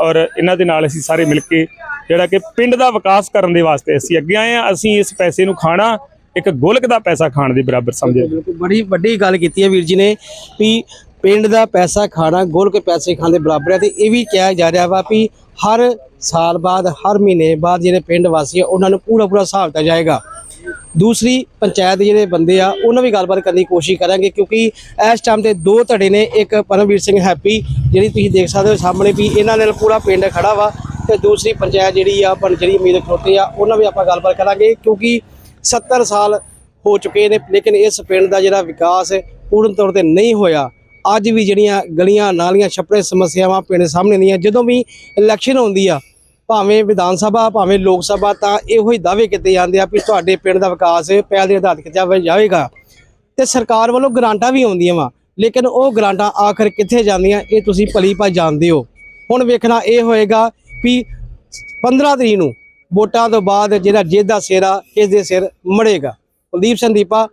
ਔਰ ਇਹਨਾਂ ਦੇ ਨਾਲ ਅਸੀਂ ਸਾਰੇ ਮਿਲ ਕੇ ਜਿਹੜਾ ਕਿ ਪਿੰਡ ਦਾ ਵਿਕਾਸ ਕਰਨ ਦੇ ਵਾਸਤੇ ਅਸੀਂ ਅੱਗੇ ਆਏ ਆ ਅਸੀਂ ਇਸ ਪੈਸੇ ਨੂੰ ਖਾਣਾ ਇੱਕ ਗੋਲਕ ਦਾ ਪੈਸਾ ਖਾਣ ਦੇ ਬਰਾਬਰ ਸਮਝਦੇ ਬੜੀ ਵੱਡੀ ਗੱਲ ਕੀਤੀ ਹੈ ਵੀਰ ਜੀ ਨੇ ਵੀ ਪਿੰਡ ਦਾ ਪੈਸਾ ਖਾਣਾ ਗੋਲ ਕੇ ਪੈਸੇ ਖਾਣ ਦੇ ਬਰਾਬਰ ਹੈ ਤੇ ਇਹ ਵੀ ਕਿਹਾ ਜਾ ਰਿਹਾ ਵਾ ਵੀ ਹਰ ਸਾਲ ਬਾਅਦ, ਹਰ ਮਹੀਨੇ ਬਾਅਦ ਜਿਹੜੇ ਪਿੰਡ ਵਾਸੀ ਆ, ਉਹਨਾਂ ਨੂੰ ਪੂਰਾ ਪੂਰਾ ਹਿਸਾਬ ਦਿੱਤਾ ਜਾਏਗਾ। ਦੂਸਰੀ ਪੰਚਾਇਤ ਦੇ ਜਿਹੜੇ ਬੰਦੇ ਆ, ਉਹਨਾਂ ਵੀ ਗੱਲਬਾਤ ਕਰਨ ਦੀ ਕੋਸ਼ਿਸ਼ ਕਰਾਂਗੇ ਕਿਉਂਕਿ ਇਸ ਟਾਈਮ ਤੇ ਦੋ ਧੜੇ ਨੇ, ਇੱਕ ਪਰਮਵੀਰ ਸਿੰਘ ਹੈਪੀ, ਜਿਹੜੀ ਤੁਸੀਂ ਦੇਖ ਸਕਦੇ ਹੋ ਸਾਹਮਣੇ ਵੀ ਇਹਨਾਂ ਨਾਲ ਪੂਰਾ ਪਿੰਡ ਖੜਾ ਵਾ ਤੇ ਦੂਸਰੀ ਪੰਚਾਇਤ ਜਿਹੜੀ ਆ ਪਰ ਜਿਹੜੀ ਉਮੀਦ ਖਲੋਤੇ ਆ, ਉਹਨਾਂ ਵੀ ਆਪਾਂ ਗੱਲਬਾਤ ਕਰਾਂਗੇ ਕਿਉਂਕਿ 70 ਸਾਲ ਹੋ ਚੁੱਕੇ ਨੇ, ਲੇਕਿਨ ਇਸ ਪਿੰਡ ਦਾ ਜਿਹੜਾ ਵਿਕਾਸ ਪੂਰਨ ਤੌਰ ਤੇ ਨਹੀਂ ਹੋਇਆ। ਅੱਜ ਵੀ ਜਿਹੜੀਆਂ ਗਲੀਆਂ ਨਾਲੀਆਂ ਛੱਪੜੇ ਸਮੱਸਿਆਵਾਂ ਪਿੰਡ ਸਾਹਮਣੇ ਦੀਆਂ ਜਦੋਂ ਵੀ ਇਲੈਕਸ਼ਨ ਹੁੰਦੀ ਆ, ਭਾਵੇਂ ਵਿਧਾਨ ਸਭਾ, ਭਾਵੇਂ ਲੋਕ ਸਭਾ, ਤਾਂ ਇਹੋ ਹੀ ਦਾਅਵੇ ਕੀਤੇ ਜਾਂਦੇ ਆ ਵੀ ਤੁਹਾਡੇ ਪਿੰਡ ਦਾ ਵਿਕਾਸ ਪਹਿਲ ਦੇ ਆਧਾਰ ਤੇ ਜਾਵੇਗਾ। ਤੇ ਸਰਕਾਰ ਵੱਲੋਂ ਗ੍ਰਾਂਟਾਂ ਵੀ ਆਉਂਦੀਆਂ ਵਾ, ਲੇਕਿਨ ਉਹ ਗ੍ਰਾਂਟਾਂ ਆਖਰ ਕਿੱਥੇ ਜਾਂਦੀਆਂ, ਇਹ ਤੁਸੀਂ ਭਲੀ ਭਾ ਜਾਣਦੇ ਹੋ। ਹੁਣ ਵੇਖਣਾ ਇਹ ਹੋਏਗਾ ਵੀ 15 ਤਰੀਕ ਨੂੰ ਵੋਟਾਂ ਤੋਂ ਬਾਅਦ ਜਿਹੜਾ ਜਿਹਦਾ ਸਿਰ ਆ ਇਸ ਦੇ ਸਿਰ ਮੜੇਗਾ। ਕੁਲਦੀਪ ਸੰਦੀਪਾ